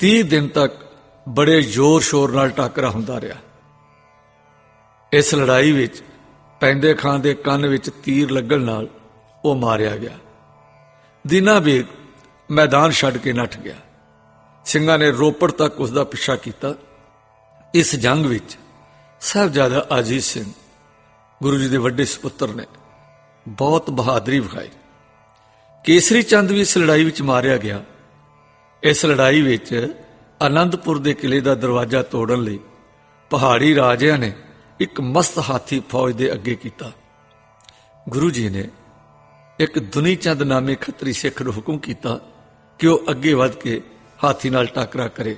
30 ਦਿਨ ਤੱਕ ਬੜੇ ਜ਼ੋਰ-ਸ਼ੋਰ ਨਾਲ ਟਾਕਰਾ ਹੁੰਦਾ ਰਿਹਾ। ਇਸ ਲੜਾਈ ਵਿੱਚ ਪੈਂਦੇ ਖਾਂ ਦੇ ਕੰਨ ਵਿੱਚ ਤੀਰ ਲੱਗਣ ਨਾਲ ਉਹ ਮਾਰਿਆ ਗਿਆ। ਦੀਨਾ ਬੇਗ ਮੈਦਾਨ ਛੱਡ ਕੇ ਨੱਠ ਗਿਆ। ਸਿੰਘਾਂ ਨੇ ਰੋਪੜ ਤੱਕ ਉਸ ਦਾ ਪਿੱਛਾ ਕੀਤਾ। ਇਸ ਜੰਗ ਵਿੱਚ ਸਾਹਿਬਜ਼ਾਦਾ ਅਜੀਤ ਸਿੰਘ, ਗੁਰੂ ਜੀ ਦੇ ਵੱਡੇ ਸੁਪੁੱਤਰ ਨੇ ਬਹੁਤ ਬਹਾਦਰੀ ਵਿਖਾਈ। ਕੇਸਰੀ ਚੰਦ ਵੀ ਇਸ ਲੜਾਈ ਵਿੱਚ ਮਾਰਿਆ ਗਿਆ। ਇਸ ਲੜਾਈ ਵਿੱਚ ਆਨੰਦਪੁਰ ਦੇ ਕਿਲੇ ਦਾ ਦਰਵਾਜ਼ਾ ਤੋੜਨ ਲਈ ਪਹਾੜੀ ਰਾਜਿਆਂ ਨੇ ਇੱਕ ਮਸਤ ਹਾਥੀ ਫੌਜ ਦੇ ਅੱਗੇ ਕੀਤਾ। ਗੁਰੂ ਜੀ ਨੇ ਇੱਕ ਦੁਨੀ ਚੰਦ ਨਾਮੇ ਖੱਤਰੀ ਸਿੱਖ ਨੂੰ ਹੁਕਮ ਕੀਤਾ ਕਿ ਉਹ ਅੱਗੇ ਵੱਧ ਕੇ ਹਾਥੀ ਨਾਲ ਟੱਕਰਾ ਕਰੇ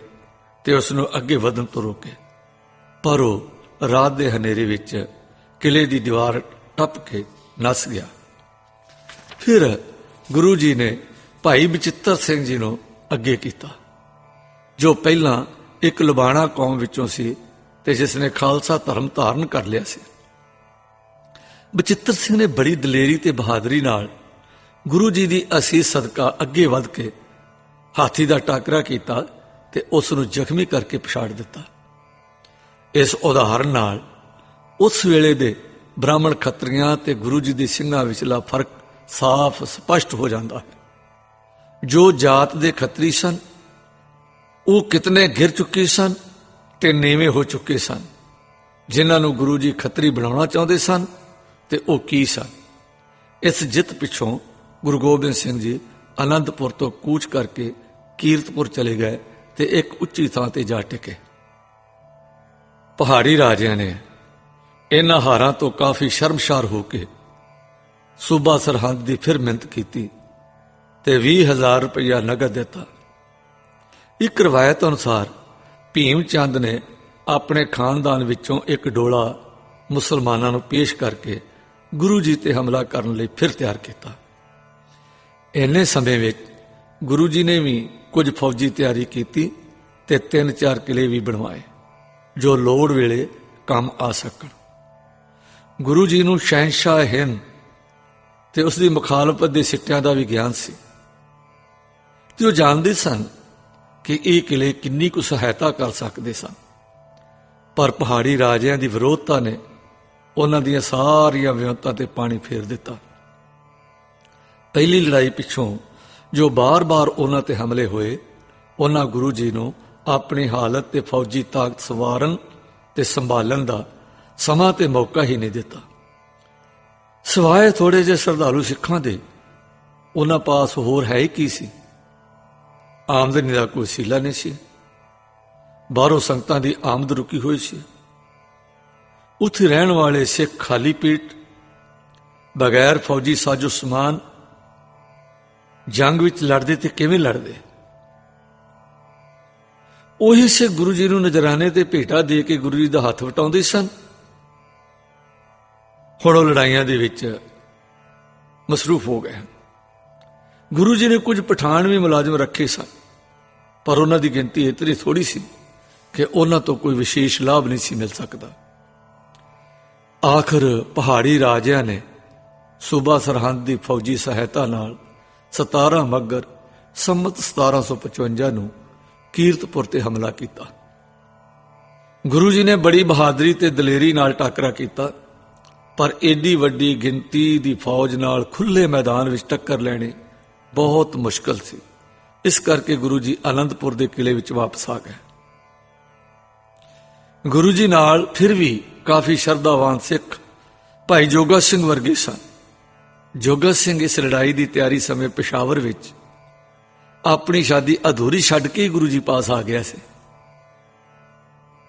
ਤੇ ਉਸ ਨੂੰ ਅੱਗੇ ਵਧਣ ਤੋਂ ਰੋਕੇ। ਪਰ ਉਹ ਰਾਤ ਦੇ ਹਨੇਰੇ ਵਿੱਚ ਕਿਲੇ ਦੀ ਦੀਵਾਰ ਟੱਪ ਕੇ ਨਸ ਗਿਆ। ਫਿਰ ਗੁਰੂ ਜੀ ਨੇ ਭਾਈ ਬਚਿੱਤਰ ਸਿੰਘ ਜੀ ਨੂੰ ਅੱਗੇ ਕੀਤਾ। ਜੋ ਪਹਿਲਾਂ ਇੱਕ ਲੁਬਾਣਾ ਕੌਮ ਵਿੱਚੋਂ ਸੀ ਤੇ ਜਿਸ ਨੇ ਖਾਲਸਾ ਧਰਮ ਧਾਰਨ ਕਰ ਲਿਆ ਸੀ। ਬਚਿੱਤਰ ਸਿੰਘ ਨੇ ਬੜੀ ਦਲੇਰੀ ਤੇ ਬਹਾਦਰੀ ਨਾਲ ਗੁਰੂ ਜੀ ਦੀ ਅਸੀਸ ਸਦਕਾ ਅੱਗੇ ਵੱਧ ਕੇ ਹਾਥੀ ਦਾ ਟਾਕਰਾ ਕੀਤਾ ਤੇ ਉਸ ਨੂੰ ਜ਼ਖਮੀ ਕਰਕੇ ਪਛਾੜ ਦਿੱਤਾ। ਇਸ ਉਦਾਹਰਨ ਨਾਲ ਉਸ ਵੇਲੇ ਦੇ ਬ੍ਰਾਹਮਣ ਖੱਤਰੀਆਂ ਤੇ ਗੁਰੂ ਜੀ ਦੇ ਸਿੰਘਾਂ ਵਿਚਲਾ ਫ਼ਰਕ ਸਾਫ਼ ਸਪਸ਼ਟ ਹੋ ਜਾਂਦਾ ਹੈ। ਜੋ ਜਾਤ ਦੇ ਖੱਤਰੀ ਸਨ, ਉਹ ਕਿਤਨੇ ਗਿਰ ਚੁੱਕੇ ਸਨ ਤੇ ਨੀਵੇਂ ਹੋ ਚੁੱਕੇ ਸਨ। ਜਿਨ੍ਹਾਂ ਨੂੰ ਗੁਰੂ ਜੀ ਖੱਤਰੀ ਬਣਾਉਣਾ ਚਾਹੁੰਦੇ ਸਨ ਤੇ ਉਹ ਕੀ ਸਨ? ਇਸ ਜਿੱਤ ਪਿੱਛੋਂ ਗੁਰੂ ਗੋਬਿੰਦ ਸਿੰਘ ਜੀ ਅਨੰਦਪੁਰ ਤੋਂ ਕੂਚ ਕਰਕੇ ਕੀਰਤਪੁਰ ਚਲੇ ਗਏ ਤੇ ਇੱਕ ਉੱਚੀ ਥਾਂ ਤੇ ਜਾ ਟਿਕੇ। ਪਹਾੜੀ ਰਾਜਿਆਂ ਨੇ ਇਹਨਾਂ ਹਾਰਾਂ ਤੋਂ ਕਾਫੀ ਸ਼ਰਮਸ਼ਾਰ ਹੋ ਕੇ ਸੂਬਾ ਸਰਹੰਦ ਦੀ ਫਿਰ ਮਿਹਨਤ ਕੀਤੀ ਤੇ 20000 ਰੁਪਇਆ ਨਗਦ ਦਿੱਤਾ। ਇੱਕ ਰਵਾਇਤ ਅਨੁਸਾਰ, ਭੀਮ ਚੰਦ ਨੇ ਆਪਣੇ ਖਾਨਦਾਨ ਵਿੱਚੋਂ ਇੱਕ ਡੋਲਾ ਮੁਸਲਮਾਨਾਂ ਨੂੰ ਪੇਸ਼ ਕਰਕੇ ਗੁਰੂ ਜੀ ਤੇ ਹਮਲਾ ਕਰਨ ਲਈ ਫਿਰ ਤਿਆਰ ਕੀਤਾ। ਇੰਨੇ ਸਮੇਂ ਵਿੱਚ ਗੁਰੂ ਜੀ ਨੇ ਵੀ ਕੁਝ ਫੌਜੀ ਤਿਆਰੀ ਕੀਤੀ ਤੇ ਤਿੰਨ ਚਾਰ ਕਿਲੇ ਵੀ ਬਣਵਾਏ, ਜੋ ਲੋੜ ਵੇਲੇ ਕੰਮ ਆ ਸਕਣ। ਗੁਰੂ ਜੀ ਨੂੰ ਸ਼ਹਿਨशाह ਹਿੰਦ ਤੇ ਉਸ ਦੀ ਮੁਖਾਲਫਤ ਦੇ ਸਿੱਟਿਆਂ ਦਾ ਵੀ ਗਿਆਨ ਸੀ। ਤੇ ਉਹ ਜਾਣਦੇ ਸਨ ਕਿ ਇਹ ਕਿਲੇ ਕਿੰਨੀ ਕੁ ਸਹਾਇਤਾ ਕਰ ਸਕਦੇ ਸਨ। ਪਰ ਪਹਾੜੀ ਰਾਜਿਆਂ ਦੀ ਵਿਰੋਧਤਾ ਨੇ ਉਹਨਾਂ ਦੀਆਂ ਸਾਰੀਆਂ ਵਿਉਂਤਾਂ ਤੇ ਪਾਣੀ ਫੇਰ ਦਿੱਤਾ। ਪਹਿਲੀ ਲੜਾਈ ਪਿੱਛੋਂ ਜੋ ਬਾਰ-ਬਾਰ ਉਹਨਾਂ ਤੇ ਹਮਲੇ ਹੋਏ, ਉਹਨਾਂ ਗੁਰੂ ਜੀ ਨੂੰ ਆਪਣੀ ਹਾਲਤ ਤੇ ਫੌਜੀ ਤਾਕਤ ਸਵਾਰਨ ਤੇ ਸੰਭਾਲਣ ਦਾ ਸਮਾਂ ਤੇ ਮੌਕਾ ਹੀ ਨਹੀਂ ਦਿੱਤਾ। ਸਵਾਏ ਥੋੜੇ ਜਿਹੇ ਸ਼ਰਧਾਲੂ ਸਿੱਖਾਂ ਦੇ, ਉਹਨਾਂ ਪਾਸ ਹੋਰ ਹੈ ਹੀ ਕੀ ਸੀ? ਆਮਦਨੀ ਦਾ ਕੋਈ ਸੀਲਾ ਨਹੀਂ ਸੀ। ਬਾਹਰੋਂ ਸੰਗਤਾਂ ਦੀ ਆਮਦ ਰੁਕੀ ਹੋਈ ਸੀ। ਉੱਥੇ ਰਹਿਣ ਵਾਲੇ ਸਿੱਖ ਖਾਲੀ ਪੇਟ ਬਗੈਰ ਫੌਜੀ ਸਾਜੋ ਸਮਾਨ, ਜੰਗ ਵਿੱਚ ਲੜਦੇ ਤੇ ਕਿਵੇਂ ਲੜਦੇ? ਉਹੀ ਸੇ ਗੁਰੂ ਜੀ ਨੂੰ ਨਜ਼ਰਾਨੇ ਤੇ ਭੇਟਾ ਦੇ ਕੇ ਗੁਰੂ ਜੀ ਦਾ ਹੱਥ ਵਟਾਉਂਦੇ ਸਨ। ਹੁਣ ਉਹ ਲੜਾਈਆਂ ਦੇ ਵਿੱਚ ਮਸਰੂਫ ਹੋ ਗਏ ਗੁਰੂ ਜੀ ਨੇ ਕੁਝ ਪਠਾਨ ਵੀ ਮੁਲਾਜ਼ਮ ਰੱਖੇ ਸਨ, ਪਰ ਉਹਨਾਂ ਦੀ ਗਿਣਤੀ ਇਤਨੀ ਥੋੜੀ ਸੀ ਕਿ ਉਹਨਾਂ ਤੋਂ ਕੋਈ ਵਿਸ਼ੇਸ਼ ਲਾਭ ਨਹੀਂ ਸੀ ਮਿਲ ਸਕਦਾ। ਆਖਰ ਪਹਾੜੀ ਰਾਜਿਆਂ ਨੇ ਸੂਬਾ ਸਰਹੰਦ ਦੀ ਫੌਜੀ ਸਹਾਇਤਾ ਨਾਲ 17 ਮੱਗਰ ਸੰਮਤ 1755 ਨੂੰ ਕੀਰਤਪੁਰ ਤੇ ਹਮਲਾ ਕੀਤਾ। ਗੁਰੂ ਜੀ ਨੇ ਬੜੀ ਬਹਾਦਰੀ ਤੇ ਦਲੇਰੀ ਨਾਲ ਟਾਕਰਾ ਕੀਤਾ, ਪਰ ਏਡੀ ਵੱਡੀ ਗਿਣਤੀ ਦੀ ਫੌਜ ਨਾਲ ਖੁੱਲੇ ਮੈਦਾਨ ਵਿੱਚ ਟੱਕਰ ਲੈਣੀ ਬਹੁਤ ਮੁਸ਼ਕਲ ਸੀ। ਇਸ ਕਰਕੇ ਗੁਰੂ ਜੀ ਆਨੰਦਪੁਰ ਦੇ ਕਿਲੇ ਵਿੱਚ ਵਾਪਸ ਆ ਗਏ। ਗੁਰੂ ਜੀ ਨਾਲ ਫਿਰ ਵੀ ਕਾਫੀ ਸ਼ਰਧਾਵਾਨ ਸਿੱਖ ਭਾਈ ਜੋਗਾ ਸਿੰਘ ਵਰਗੇ ਸਨ। ਜੋਗਾ ਸਿੰਘ ਇਸ ਲੜਾਈ ਦੀ ਤਿਆਰੀ ਸਮੇਂ ਪਸ਼ਾਵਰ ਵਿੱਚ ਆਪਣੀ ਸ਼ਾਦੀ ਅਧੂਰੀ ਛੱਡ ਕੇ ਹੀ ਗੁਰੂ ਜੀ ਪਾਸ ਆ ਗਿਆ ਸੀ।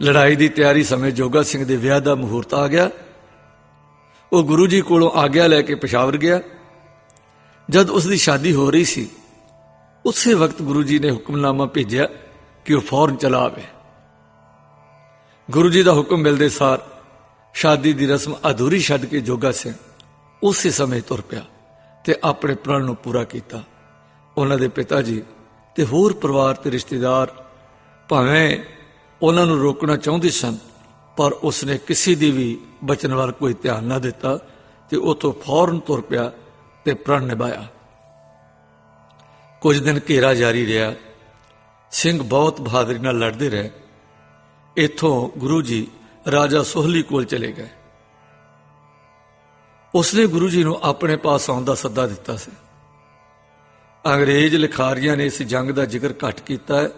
ਲੜਾਈ ਦੀ ਤਿਆਰੀ ਸਮੇਂ ਜੋਗਾ ਸਿੰਘ ਦੇ ਵਿਆਹ ਦਾ ਮਹੂਰਤ ਆ ਗਿਆ। ਉਹ ਗੁਰੂ ਜੀ ਕੋਲੋਂ ਆਗਿਆ ਲੈ ਕੇ ਪਸ਼ਾਵਰ ਗਿਆ। ਜਦ ਉਸ ਦੀ ਸ਼ਾਦੀ ਹੋ ਰਹੀ ਸੀ, ਉਸੇ ਵਕਤ ਗੁਰੂ ਜੀ ਨੇ ਹੁਕਮਨਾਮਾ ਭੇਜਿਆ ਕਿ ਉਹ ਫੌਰਨ ਚਲਾ ਆਵੇ। ਗੁਰੂ ਜੀ ਦਾ ਹੁਕਮ ਮਿਲਦੇ ਸਾਰ ਸ਼ਾਦੀ ਦੀ ਰਸਮ ਅਧੂਰੀ ਛੱਡ ਕੇ ਜੋਗਾ ਸਿੰਘ ਉਸੇ ਸਮੇਂ ਤੁਰ ਪਿਆ ਤੇ ਆਪਣੇ ਪ੍ਰਣ ਨੂੰ ਪੂਰਾ ਕੀਤਾ। ਉਹਨਾਂ ਦੇ ਪਿਤਾ ਜੀ ਤੇ ਹੋਰ ਪਰਿਵਾਰ ਤੇ ਰਿਸ਼ਤੇਦਾਰ ਭਾਵੇਂ ਉਹਨਾਂ ਨੂੰ ਰੋਕਣਾ ਚਾਹੁੰਦੇ ਸਨ, ਪਰ ਉਸਨੇ ਕਿਸੇ ਦੀ ਵੀ ਬਚਨ ਵੱਲ ਕੋਈ ਧਿਆਨ ਨਾ ਦਿੱਤਾ ਤੇ ਉਥੋਂ ਫੌਰਨ ਤੁਰ ਪਿਆ ਤੇ ਪ੍ਰਣ ਨਿਭਾਇਆ। ਕੁਝ ਦਿਨ ਘੇਰਾ ਜਾਰੀ ਰਿਹਾ। ਸਿੰਘ ਬਹੁਤ ਬਹਾਦਰੀ ਨਾਲ ਲੜਦੇ ਰਹੇ। ਇੱਥੋਂ ਗੁਰੂ ਜੀ ਰਾਜਾ ਸੋਹਲੀ ਕੋਲ ਚਲੇ ਗਏ। ਉਸਨੇ ਗੁਰੂ ਜੀ ਨੂੰ ਆਪਣੇ ਪਾਸ ਆਉਣ ਦਾ ਸੱਦਾ ਦਿੱਤਾ ਸੀ। ਅੰਗਰੇਜ਼ ਲਿਖਾਰੀਆਂ ਨੇ ਇਸ ਜੰਗ ਦਾ ਜ਼ਿਕਰ ਘੱਟ ਕੀਤਾ ਹੈ।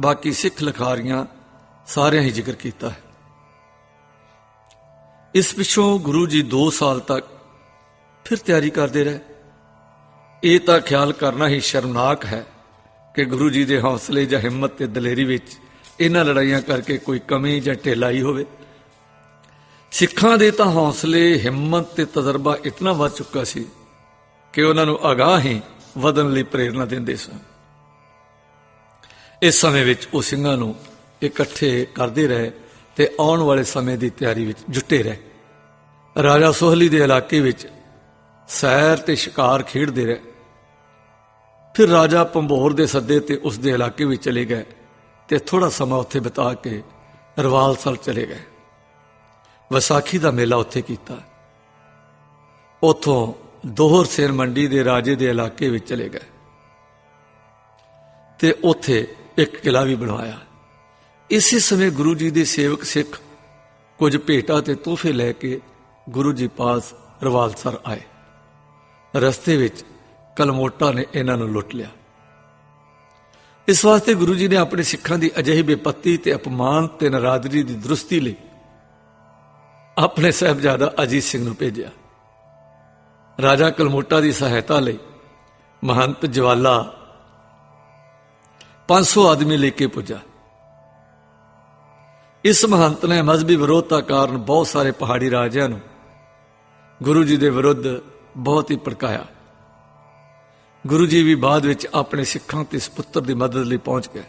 ਬਾਕੀ ਸਿੱਖ ਲਿਖਾਰੀਆਂ ਸਾਰਿਆਂ ਹੀ ਜ਼ਿਕਰ ਕੀਤਾ ਹੈ। ਇਸ ਪਿੱਛੋਂ ਗੁਰੂ ਜੀ 2 ਸਾਲ ਤੱਕ ਫਿਰ ਤਿਆਰੀ ਕਰਦੇ ਰਹੇ। ਇਹ ਤਾਂ ਖਿਆਲ ਕਰਨਾ ਹੀ ਸ਼ਰਮਨਾਕ ਹੈ ਕਿ ਗੁਰੂ ਜੀ ਦੇ ਹੌਸਲੇ ਜਾਂ ਹਿੰਮਤ ਤੇ ਦਲੇਰੀ ਵਿੱਚ ਇਹਨਾਂ ਲੜਾਈਆਂ ਕਰਕੇ ਕੋਈ ਕਮੀ ਜਾਂ ਢਿਲਾਈ ਹੋਵੇ। ਸਿੱਖਾਂ ਦੇ ਤਾਂ ਹੌਸਲੇ, ਹਿੰਮਤ ਤੇ ਤਜਰਬਾ ਇਤਨਾ ਵੱਧ ਚੁੱਕਾ ਸੀ ਕਿ ਉਹਨਾਂ ਨੂੰ ਅਗਾਹ ਹੀ ਵਧਣ ਲਈ ਪ੍ਰੇਰਣਾ ਦਿੰਦੇ ਸਨ। ਇਸ ਸਮੇਂ ਵਿੱਚ ਉਹ ਸਿੰਘਾਂ ਨੂੰ ਇਕੱਠੇ ਕਰਦੇ ਰਹੇ ਤੇ ਆਉਣ ਵਾਲੇ ਸਮੇਂ ਦੀ ਤਿਆਰੀ ਵਿੱਚ ਜੁਟੇ ਰਹੇ। ਰਾਜਾ ਸੋਹਲੀ ਦੇ ਇਲਾਕੇ ਵਿੱਚ ਸੈਰ ਤੇ ਸ਼ਿਕਾਰ ਖੇਡਦੇ ਰਹੇ। ਫਿਰ ਰਾਜਾ ਪੰਭੋਰ ਦੇ ਸੱਦੇ ਤੇ ਉਸ ਦੇ ਇਲਾਕੇ ਵਿੱਚ ਚਲੇ ਗਏ ਤੇ ਥੋੜਾ ਸਮਾਂ ਉੱਥੇ ਬਿਤਾ ਕੇ ਰਵਾਲਸਰ ਚਲੇ ਗਏ। ਵਿਸਾਖੀ ਦਾ ਮੇਲਾ ਉੱਥੇ ਕੀਤਾ। ਉਥੋਂ ਦੋਹਰ ਸੇਨ ਮੰਡੀ ਦੇ ਰਾਜੇ ਦੇ ਇਲਾਕੇ ਵਿੱਚ ਚਲੇ ਗਏ। ਤੇ ਉੱਥੇ ਇੱਕ ਕਿਲਾ ਵੀ ਬਣਵਾਇਆ। ਇਸੇ ਸਮੇਂ ਗੁਰੂ ਜੀ ਦੇ ਸੇਵਕ ਸਿੱਖ ਕੁਝ ਭੇਟਾ ਤੇ ਤੋਹਫੇ ਲੈ ਕੇ ਗੁਰੂ ਜੀ ਪਾਸ ਰਵਾਲਸਰ ਆਏ। ਰਸਤੇ ਵਿੱਚ ਕਲਮੋਟਾ ਨੇ ਇਹਨਾਂ ਨੂੰ ਲੁੱਟ ਲਿਆ। ਇਸ ਵਾਸਤੇ ਗੁਰੂ ਜੀ ਨੇ ਆਪਣੇ ਸਿੱਖਾਂ ਦੀ ਅਜਿਹੀ ਬੇਪਤੀ ਤੇ ਅਪਮਾਨ ਤੇ ਨਰਾਦਰੀ ਦੀ ਦਰੁਸਤੀ ਲਈ ਆਪਣੇ ਸਹਿਬਜ਼ਾਦਾ ਅਜੀਤ ਸਿੰਘ ਨੂੰ ਭੇਜਿਆ। ਰਾਜਾ ਕਲਮੋਟਾ ਦੀ ਸਹਾਇਤਾ ਲਈ ਮਹੰਤ ਜਵਾਲਾ 500 ਆਦਮੀ ਲੈ ਕੇ ਪੁੱਜਾ। ਇਸ ਮਹੰਤ ਨੇ ਮਜ਼ਬੀ ਵਿਰੋਧਤਾ ਕਾਰਨ ਬਹੁਤ ਸਾਰੇ ਪਹਾੜੀ ਰਾਜਿਆਂ ਨੂੰ ਗੁਰੂ ਜੀ ਦੇ ਵਿਰੁੱਧ ਬਹੁਤ ਹੀ ਭੜਕਾਇਆ। ਗੁਰੂ ਜੀ ਵੀ ਬਾਅਦ ਵਿੱਚ ਆਪਣੇ ਸਿੱਖਾਂ ਤੇ ਸੁਪੁੱਤਰ ਦੀ ਮਦਦ ਲਈ ਪਹੁੰਚ ਗਏ।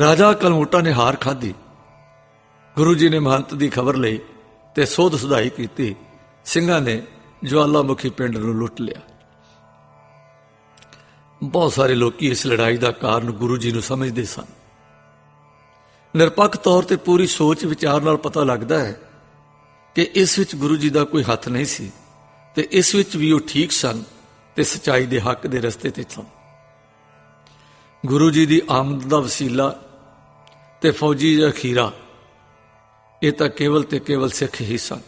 ਰਾਜਾ ਕਲਮੋਟਾ ਨੇ ਹਾਰ ਖਾਧੀ। ਗੁਰੂ ਜੀ ਨੇ ਮਹੰਤ ਦੀ ਖਬਰ ਲਈ ਤੇ ਸੋਧ ਸੁਧਾਈ ਕੀਤੀ। ਸਿੰਘਾਂ ਨੇ ਜਵਾਲਾਮੁਖੀ ਪਿੰਡ ਨੂੰ ਲੁੱਟ ਲਿਆ। ਬਹੁਤ ਸਾਰੇ ਲੋਕੀ ਇਸ ਲੜਾਈ ਦਾ ਕਾਰਨ ਗੁਰੂ ਜੀ ਨੂੰ ਸਮਝਦੇ ਸਨ। ਨਿਰਪੱਖ ਤੌਰ ਤੇ ਪੂਰੀ ਸੋਚ ਵਿਚਾਰ ਨਾਲ ਪਤਾ ਲੱਗਦਾ ਹੈ ਕਿ ਇਸ ਵਿੱਚ ਗੁਰੂ ਜੀ ਦਾ ਕੋਈ ਹੱਥ ਨਹੀਂ ਸੀ ਤੇ ਇਸ ਵਿੱਚ ਵੀ ਉਹ ਠੀਕ ਸਨ ਤੇ ਸਚਾਈ ਦੇ ਹੱਕ ਦੇ ਰਸਤੇ ਤੇ ਸਨ। ਗੁਰੂ ਜੀ ਦੀ ਆਮਦ ਦਾ ਵਸੀਲਾ ਤੇ ਫੌਜੀ ਅਖੀਰਾ, ਇਹ ਤਾਂ ਕੇਵਲ ਤੇ ਕੇਵਲ ਸਿੱਖ ਹੀ ਸਨ।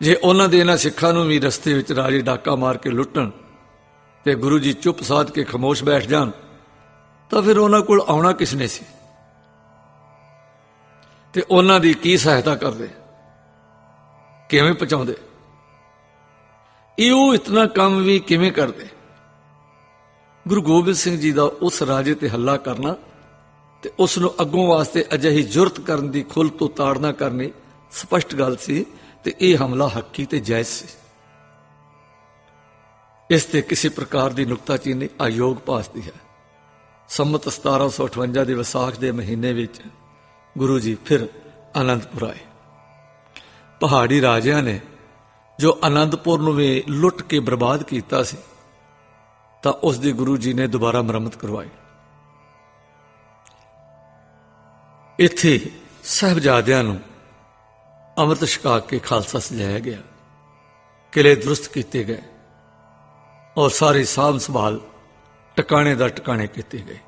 ਜੇ ਉਹਨਾਂ ਦੇ ਇਹਨਾਂ ਸਿੱਖਾਂ ਨੂੰ ਵੀ ਰਸਤੇ ਵਿੱਚ ਰਾਜੇ ਡਾਕਾ ਮਾਰ ਕੇ ਲੁੱਟਣ ਤੇ ਗੁਰੂ ਜੀ ਚੁੱਪ ਸਾਧ ਕੇ ਖਮੋਸ਼ ਬੈਠ ਜਾਣ, ਤਾਂ ਫਿਰ ਉਹਨਾਂ ਕੋਲ ਆਉਣਾ ਕਿਸ ਨੇ ਸੀ? ਤੇ ਉਹਨਾਂ ਦੀ ਕੀ ਸਹਾਇਤਾ ਕਰਦੇ? ਕਿਵੇਂ ਪਹੁੰਚਾਉਂਦੇ? ਇਹ ਉਹ ਇਤਨਾ ਕੰਮ ਵੀ ਕਿਵੇਂ ਕਰਦੇ? ਗੁਰੂ ਗੋਬਿੰਦ ਸਿੰਘ ਜੀ ਦਾ ਉਸ ਰਾਜੇ ਤੇ ਹੱਲਾ ਕਰਨਾ ਤੇ ਉਸ ਨੂੰ ਅੱਗੋਂ ਵਾਸਤੇ ਅਜਿਹੀ ਜੁਰਤ ਕਰਨ ਦੀ ਖੁੱਲ ਤੋਂ ਤਾੜਨਾ ਕਰਨੀ ਸਪਸ਼ਟ ਗੱਲ ਸੀ ਤੇ ਇਹ ਹਮਲਾ ਹੱਕੀ ਤੇ ਜਾਇਜ਼ ਸੀ। ਇਸ ਤੇ ਕਿਸੇ ਪ੍ਰਕਾਰ ਦੀ ਨੁਕਤਾਚੀਨੀ ਆਯੋਗ ਭਾਸਦੀ ਹੈ। ਸੰਮਤ 1758 ਦੇ ਵਿਸਾਖ ਦੇ ਮਹੀਨੇ ਵਿੱਚ ਗੁਰੂ ਜੀ ਫਿਰ ਆਨੰਦਪੁਰ ਆਏ। ਪਹਾੜੀ ਰਾਜਿਆਂ ਨੇ ਜੋ ਆਨੰਦਪੁਰ ਨੂੰ ਵੀ ਲੁੱਟ ਕੇ ਬਰਬਾਦ ਕੀਤਾ ਸੀ, ਤਾਂ ਉਸ ਦੀ ਗੁਰੂ ਜੀ ਨੇ ਦੁਬਾਰਾ ਮੁਰੰਮਤ ਕਰਵਾਈ। ਇੱਥੇ ਸਹਿਬਜ਼ਾਦਿਆਂ ਨੂੰ ਅੰਮ੍ਰਿਤ ਛਕਾ ਕੇ ਖਾਲਸਾ ਸਜਾਇਆ ਗਿਆ। ਕਿਲੇ ਦਰੁਸਤ ਕੀਤੇ ਗਏ ਔਰ ਸਾਰੇ ਸਾਂਭ ਸੰਭਾਲ ਟਿਕਾਣੇ ਦਾ ਟਿਕਾਣੇ ਕੀਤੇ ਗਏ।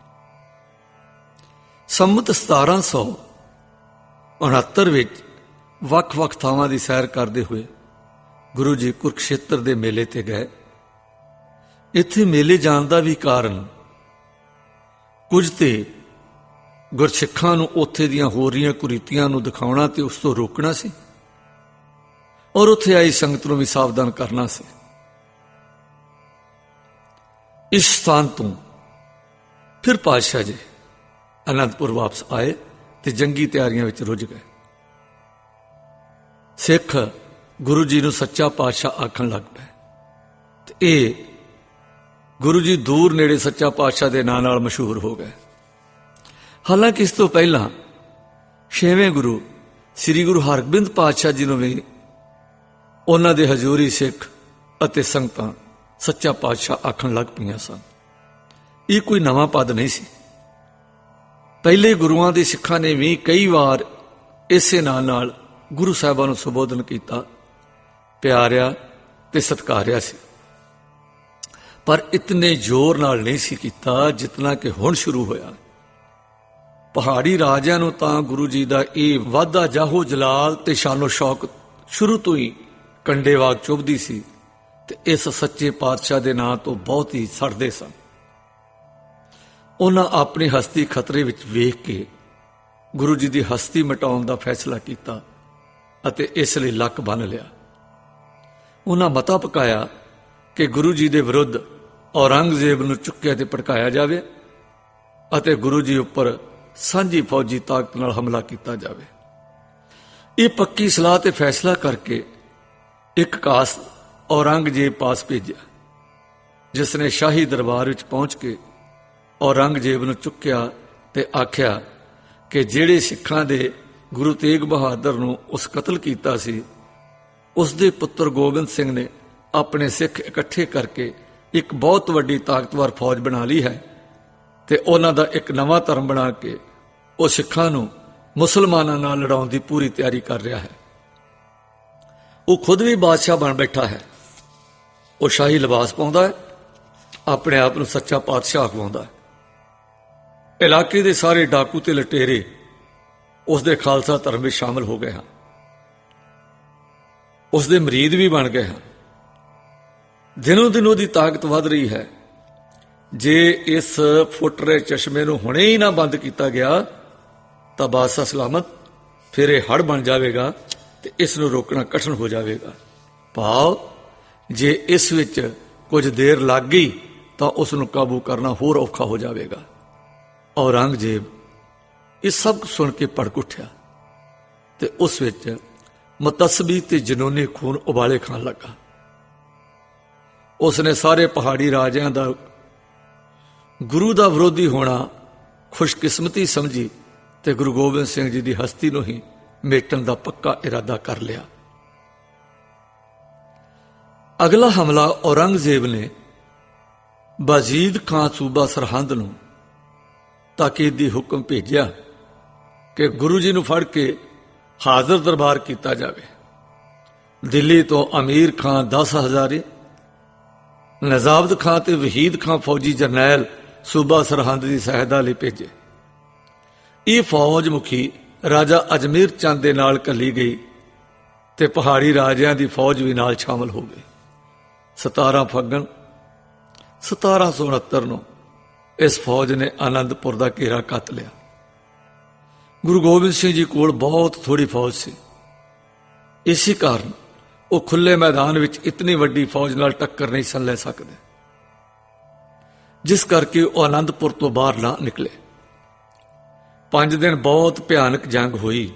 ਸੰਮਤ 1769 ਵਿੱਚ ਵੱਖ-ਵੱਖ ਥਾਵਾਂ ਦੀ ਸੈਰ ਕਰਦੇ ਹੋਏ ਗੁਰੂ ਜੀ ਕੁਰਕਸ਼ੇਤਰ ਦੇ ਮੇਲੇ ਤੇ ਗਏ। ਇੱਥੇ ਮੇਲੇ ਜਾਣ ਦਾ ਵੀ ਕਾਰਨ ਕੁਝ ਤੇ ਗੁਰਸਿੱਖਾਂ ਨੂੰ ਉੱਥੇ ਦੀਆਂ ਹੋ ਰਹੀਆਂ ਕੁਰੀਤੀਆਂ ਨੂੰ ਦਿਖਾਉਣਾ ਤੇ ਉਸ ਤੋਂ ਰੋਕਣਾ ਸੀ ਔਰ ਉੱਥੇ ਆਈ ਸੰਗਤ ਨੂੰ ਵੀ ਸਾਵਧਾਨ ਕਰਨਾ ਸੀ। ਇਸ ਸਥਾਨ ਤੋਂ ਫਿਰ ਪਾਤਸ਼ਾਹ ਜੀ ਅਨੰਦਪੁਰ ਵਾਪਸ ਆਏ ਤੇ ਜੰਗੀ ਤਿਆਰੀਆਂ ਵਿੱਚ ਰੁੱਝ ਗਏ। ਸਿੱਖ ਗੁਰੂ ਜੀ ਨੂੰ ਸੱਚਾ ਪਾਤਸ਼ਾਹ ਆਖਣ ਲੱਗ ਪਏ। ਤੇ ਇਹ ਗੁਰੂ ਜੀ ਦੂਰ ਨੇੜੇ ਸੱਚਾ ਪਾਤਸ਼ਾਹ ਦੇ ਨਾਂ ਨਾਲ ਮਸ਼ਹੂਰ ਹੋ ਗਏ। ਹਾਲਾਂਕਿ ਇਸ ਤੋਂ ਪਹਿਲਾਂ ਛੇਵੇਂ ਗੁਰੂ ਸ੍ਰੀ ਗੁਰੂ ਹਰਗੋਬਿੰਦ ਪਾਤਸ਼ਾਹ ਜੀ ਨੂੰ ਵੀ ਉਹਨਾਂ ਦੇ ਹਜ਼ੂਰੀ ਸਿੱਖ ਅਤੇ ਸੰਗਤਾਂ ਸੱਚਾ ਪਾਤਸ਼ਾਹ ਆਖਣ ਲੱਗ ਪਈਆਂ ਸਨ। ਇਹ ਕੋਈ ਨਵਾਂ ਪਦ ਨਹੀਂ ਸੀ। ਪਹਿਲੇ ਗੁਰੂਆਂ ਦੇ ਸਿੱਖਾਂ ਨੇ ਵੀ ਕਈ ਵਾਰ ਇਸੇ ਨਾਂ ਨਾਲ ਗੁਰੂ ਸਾਹਿਬਾਂ ਨੂੰ ਸੰਬੋਧਨ ਕੀਤਾ, ਪਿਆਰਿਆ ਤੇ ਸਤਕਾਰਿਆ ਸੀ। ਪਰ ਇਤਨੇ ਜ਼ੋਰ ਨਾਲ ਨਹੀਂ ਸੀ ਕੀਤਾ ਜਿਤਨਾ ਕਿ ਹੁਣ ਸ਼ੁਰੂ ਹੋਇਆ। ਪਹਾੜੀ ਰਾਜਿਆਂ ਨੂੰ ਤਾਂ ਗੁਰੂ ਜੀ ਦਾ ਇਹ ਵਾਧਾ ਜਾਹੋ ਜਲਾਲ ਤੇ ਸ਼ਾਨੋ ਸ਼ੌਕ ਸ਼ੁਰੂ ਤੋਂ ਹੀ ਕੰਡੇ ਵਾਗ ਚੁਭਦੀ ਸੀ ਤੇ ਇਸ ਸੱਚੇ ਪਾਤਸ਼ਾਹ ਦੇ ਨਾਂ ਤੋਂ ਬਹੁਤ ਹੀ ਸੜਦੇ ਸਨ। ਉਹਨਾਂ ਆਪਣੀ ਹਸਤੀ ਖਤਰੇ ਵਿੱਚ ਵੇਖ ਕੇ ਗੁਰੂ ਜੀ ਦੀ ਹਸਤੀ ਮਿਟਾਉਣ ਦਾ ਫੈਸਲਾ ਕੀਤਾ ਅਤੇ ਇਸ ਲਈ ਲੱਕ ਬੰਨ ਲਿਆ। ਉਹਨਾਂ ਮਤਾ ਪਕਾਇਆ ਕਿ ਗੁਰੂ ਜੀ ਦੇ ਵਿਰੁੱਧ ਔਰੰਗਜ਼ੇਬ ਨੂੰ ਚੁੱਕਿਆ ਤੇ ਭੜਕਾਇਆ ਜਾਵੇ ਅਤੇ ਗੁਰੂ ਜੀ ਉੱਪਰ ਸਾਂਝੀ ਫੌਜੀ ਤਾਕਤ ਨਾਲ ਹਮਲਾ ਕੀਤਾ ਜਾਵੇ। ਇਹ ਪੱਕੀ ਸਲਾਹ ਤੇ ਫੈਸਲਾ ਕਰਕੇ ਇੱਕ ਕਾਸ ਔਰੰਗਜ਼ੇਬ ਪਾਸ ਭੇਜਿਆ, ਜਿਸ ਨੇ ਸ਼ਾਹੀ ਦਰਬਾਰ ਵਿੱਚ ਪਹੁੰਚ ਕੇ ਔਰੰਗਜ਼ੇਬ ਨੂੰ ਚੁੱਕਿਆ ਤੇ ਆਖਿਆ ਕਿ ਜਿਹੜੇ ਸਿੱਖਾਂ ਦੇ ਗੁਰੂ ਤੇਗ ਬਹਾਦਰ ਨੂੰ ਉਸ ਕਤਲ ਕੀਤਾ ਸੀ। ਉਸ ਦੇ ਪੁੱਤਰ ਗੋਬਿੰਦ ਸਿੰਘ ਨੇ ਆਪਣੇ ਸਿੱਖ ਇਕੱਠੇ ਕਰਕੇ ਇੱਕ ਬਹੁਤ ਵੱਡੀ ਤਾਕਤਵਰ ਫੌਜ ਬਣਾ ਲਈ ਹੈ ਤੇ ਉਹਨਾਂ ਦਾ ਇੱਕ ਨਵਾਂ ਧਰਮ ਬਣਾ ਕੇ ਉਹ ਸਿੱਖਾਂ ਨੂੰ ਮੁਸਲਮਾਨਾਂ ਨਾਲ ਲੜਾਉਣ ਦੀ ਪੂਰੀ ਤਿਆਰੀ ਕਰ ਰਿਹਾ ਹੈ। ਉਹ ਖੁਦ ਵੀ ਬਾਦਸ਼ਾਹ ਬਣ ਬੈਠਾ ਹੈ। ਉਹ ਸ਼ਾਹੀ ਲਿਬਾਸ ਪਾਉਂਦਾ ਹੈ, ਆਪਣੇ ਆਪ ਨੂੰ ਸੱਚਾ ਪਾਤਸ਼ਾਹ ਖਵਾਉਂਦਾ ਹੈ। ਇਲਾਕੇ ਦੇ ਸਾਰੇ ਡਾਕੂ ਤੇ ਲਟੇਰੇ ਉਸ ਦੇ ਖਾਲਸਾ ਧਰਮ ਵਿੱਚ ਸ਼ਾਮਲ ਹੋ ਗਏ ਹਨ ਉਸ ਦੇ ਮਰੀਦ ਵੀ ਬਣ ਗਏ ਹਨ ਦਿਨੋਂ ਦਿਨ ਉਹਦੀ ਤਾਕਤ ਵਧ ਰਹੀ ਹੈ। ਜੇ ਇਸ ਫੁੱਟਰੇ ਚਸ਼ਮੇ ਨੂੰ ਹੁਣੇ ਹੀ ਨਾ ਬੰਦ ਕੀਤਾ ਗਿਆ, ਤਾਂ ਬਾਦਸ਼ਾਹ ਸਲਾਮਤ ਫਿਰ ਇਹ ਹੜ ਬਣ ਜਾਵੇਗਾ ਤੇ ਇਸ ਨੂੰ ਰੋਕਣਾ ਕਠਿਨ ਹੋ ਜਾਵੇਗਾ। ਭਾਵ ਜੇ ਇਸ ਵਿੱਚ ਕੁਝ ਦੇਰ ਲੱਗ ਗਈ, ਤਾਂ ਉਸ ਨੂੰ ਕਾਬੂ ਕਰਨਾ ਹੋਰ ਔਖਾ ਹੋ ਜਾਵੇਗਾ। ਔਰੰਗਜ਼ੇਬ ਇਹ ਸਭ ਸੁਣ ਕੇ ਭੜਕ ਉੱਠਿਆ ਤੇ ਉਸ ਵਿੱਚ ਮਤਸਬੀ ਤੇ ਜਨੂਨੀ ਖੂਨ ਉਬਾਲੇ ਖਾਣ ਲੱਗਾ। ਉਸ ਨੇ ਸਾਰੇ ਪਹਾੜੀ ਰਾਜਿਆਂ ਦਾ, ਗੁਰੂ ਦਾ ਵਿਰੋਧੀ ਹੋਣਾ ਖੁਸ਼ਕਿਸਮਤੀ ਸਮਝੀ ਤੇ ਗੁਰੂ ਗੋਬਿੰਦ ਸਿੰਘ ਜੀ ਦੀ ਹਸਤੀ ਨੂੰ ਹੀ ਮੇਟਣ ਦਾ ਪੱਕਾ ਇਰਾਦਾ ਕਰ ਲਿਆ। ਅਗਲਾ ਹਮਲਾ ਔਰੰਗਜ਼ੇਬ ਨੇ ਬਾਜ਼ੀਦ ਖਾਨ ਸੂਬਾ ਸਰਹੰਦ ਨੂੰ ਤਾਕੀਦੀ ਹੁਕਮ ਭੇਜਿਆ ਕਿ ਗੁਰੂ ਜੀ ਨੂੰ ਫੜ ਕੇ ਹਾਜ਼ਰ ਦਰਬਾਰ ਕੀਤਾ ਜਾਵੇ। ਦਿੱਲੀ ਤੋਂ ਅਮੀਰ ਖਾਨ 10 ਹਜ਼ਾਰੇ ਨਜ਼ਾਬਦ ਖਾਨ ਤੇ ਵਹੀਦ ਖਾਨ ਫੌਜੀ ਜਰਨੈਲ ਸੂਬਾ ਸਰਹੰਦ ਦੀ ਸਹਾਇਤਾ ਲਈ ਭੇਜੇ। ਇਹ ਫੌਜ ਮੁਖੀ ਰਾਜਾ ਅਜਮੇਰ ਚੰਦ ਦੇ ਨਾਲ ਕੱਲੀ ਗਈ ਤੇ ਪਹਾੜੀ ਰਾਜਿਆਂ ਦੀ ਫੌਜ ਵੀ ਨਾਲ ਸ਼ਾਮਲ ਹੋ ਗਈ। 17 ਫੱਗਣ 1769 ਨੂੰ ਇਸ ਫੌਜ ਨੇ ਆਨੰਦਪੁਰ ਦਾ ਘੇਰਾ ਕੱਤ ਲਿਆ। ਗੁਰੂ ਗੋਬਿੰਦ ਸਿੰਘ ਜੀ ਕੋਲ ਬਹੁਤ ਥੋੜੀ ਫੌਜ ਸੀ। ਇਸੇ ਕਾਰਨ ਉਹ ਖੁੱਲੇ ਮੈਦਾਨ ਵਿੱਚ ਇਤਨੀ ਵੱਡੀ ਫੌਜ ਨਾਲ ਟੱਕਰ ਨਹੀਂ ਸਨ ਲੈ ਸਕਦੇ। ਜਿਸ ਕਰਕੇ ਉਹ ਆਨੰਦਪੁਰ ਤੋਂ ਬਾਹਰ ਨਾ ਨਿਕਲੇ। ਪੰਜ ਦਿਨ ਬਹੁਤ ਭਿਆਨਕ ਜੰਗ ਹੋਈ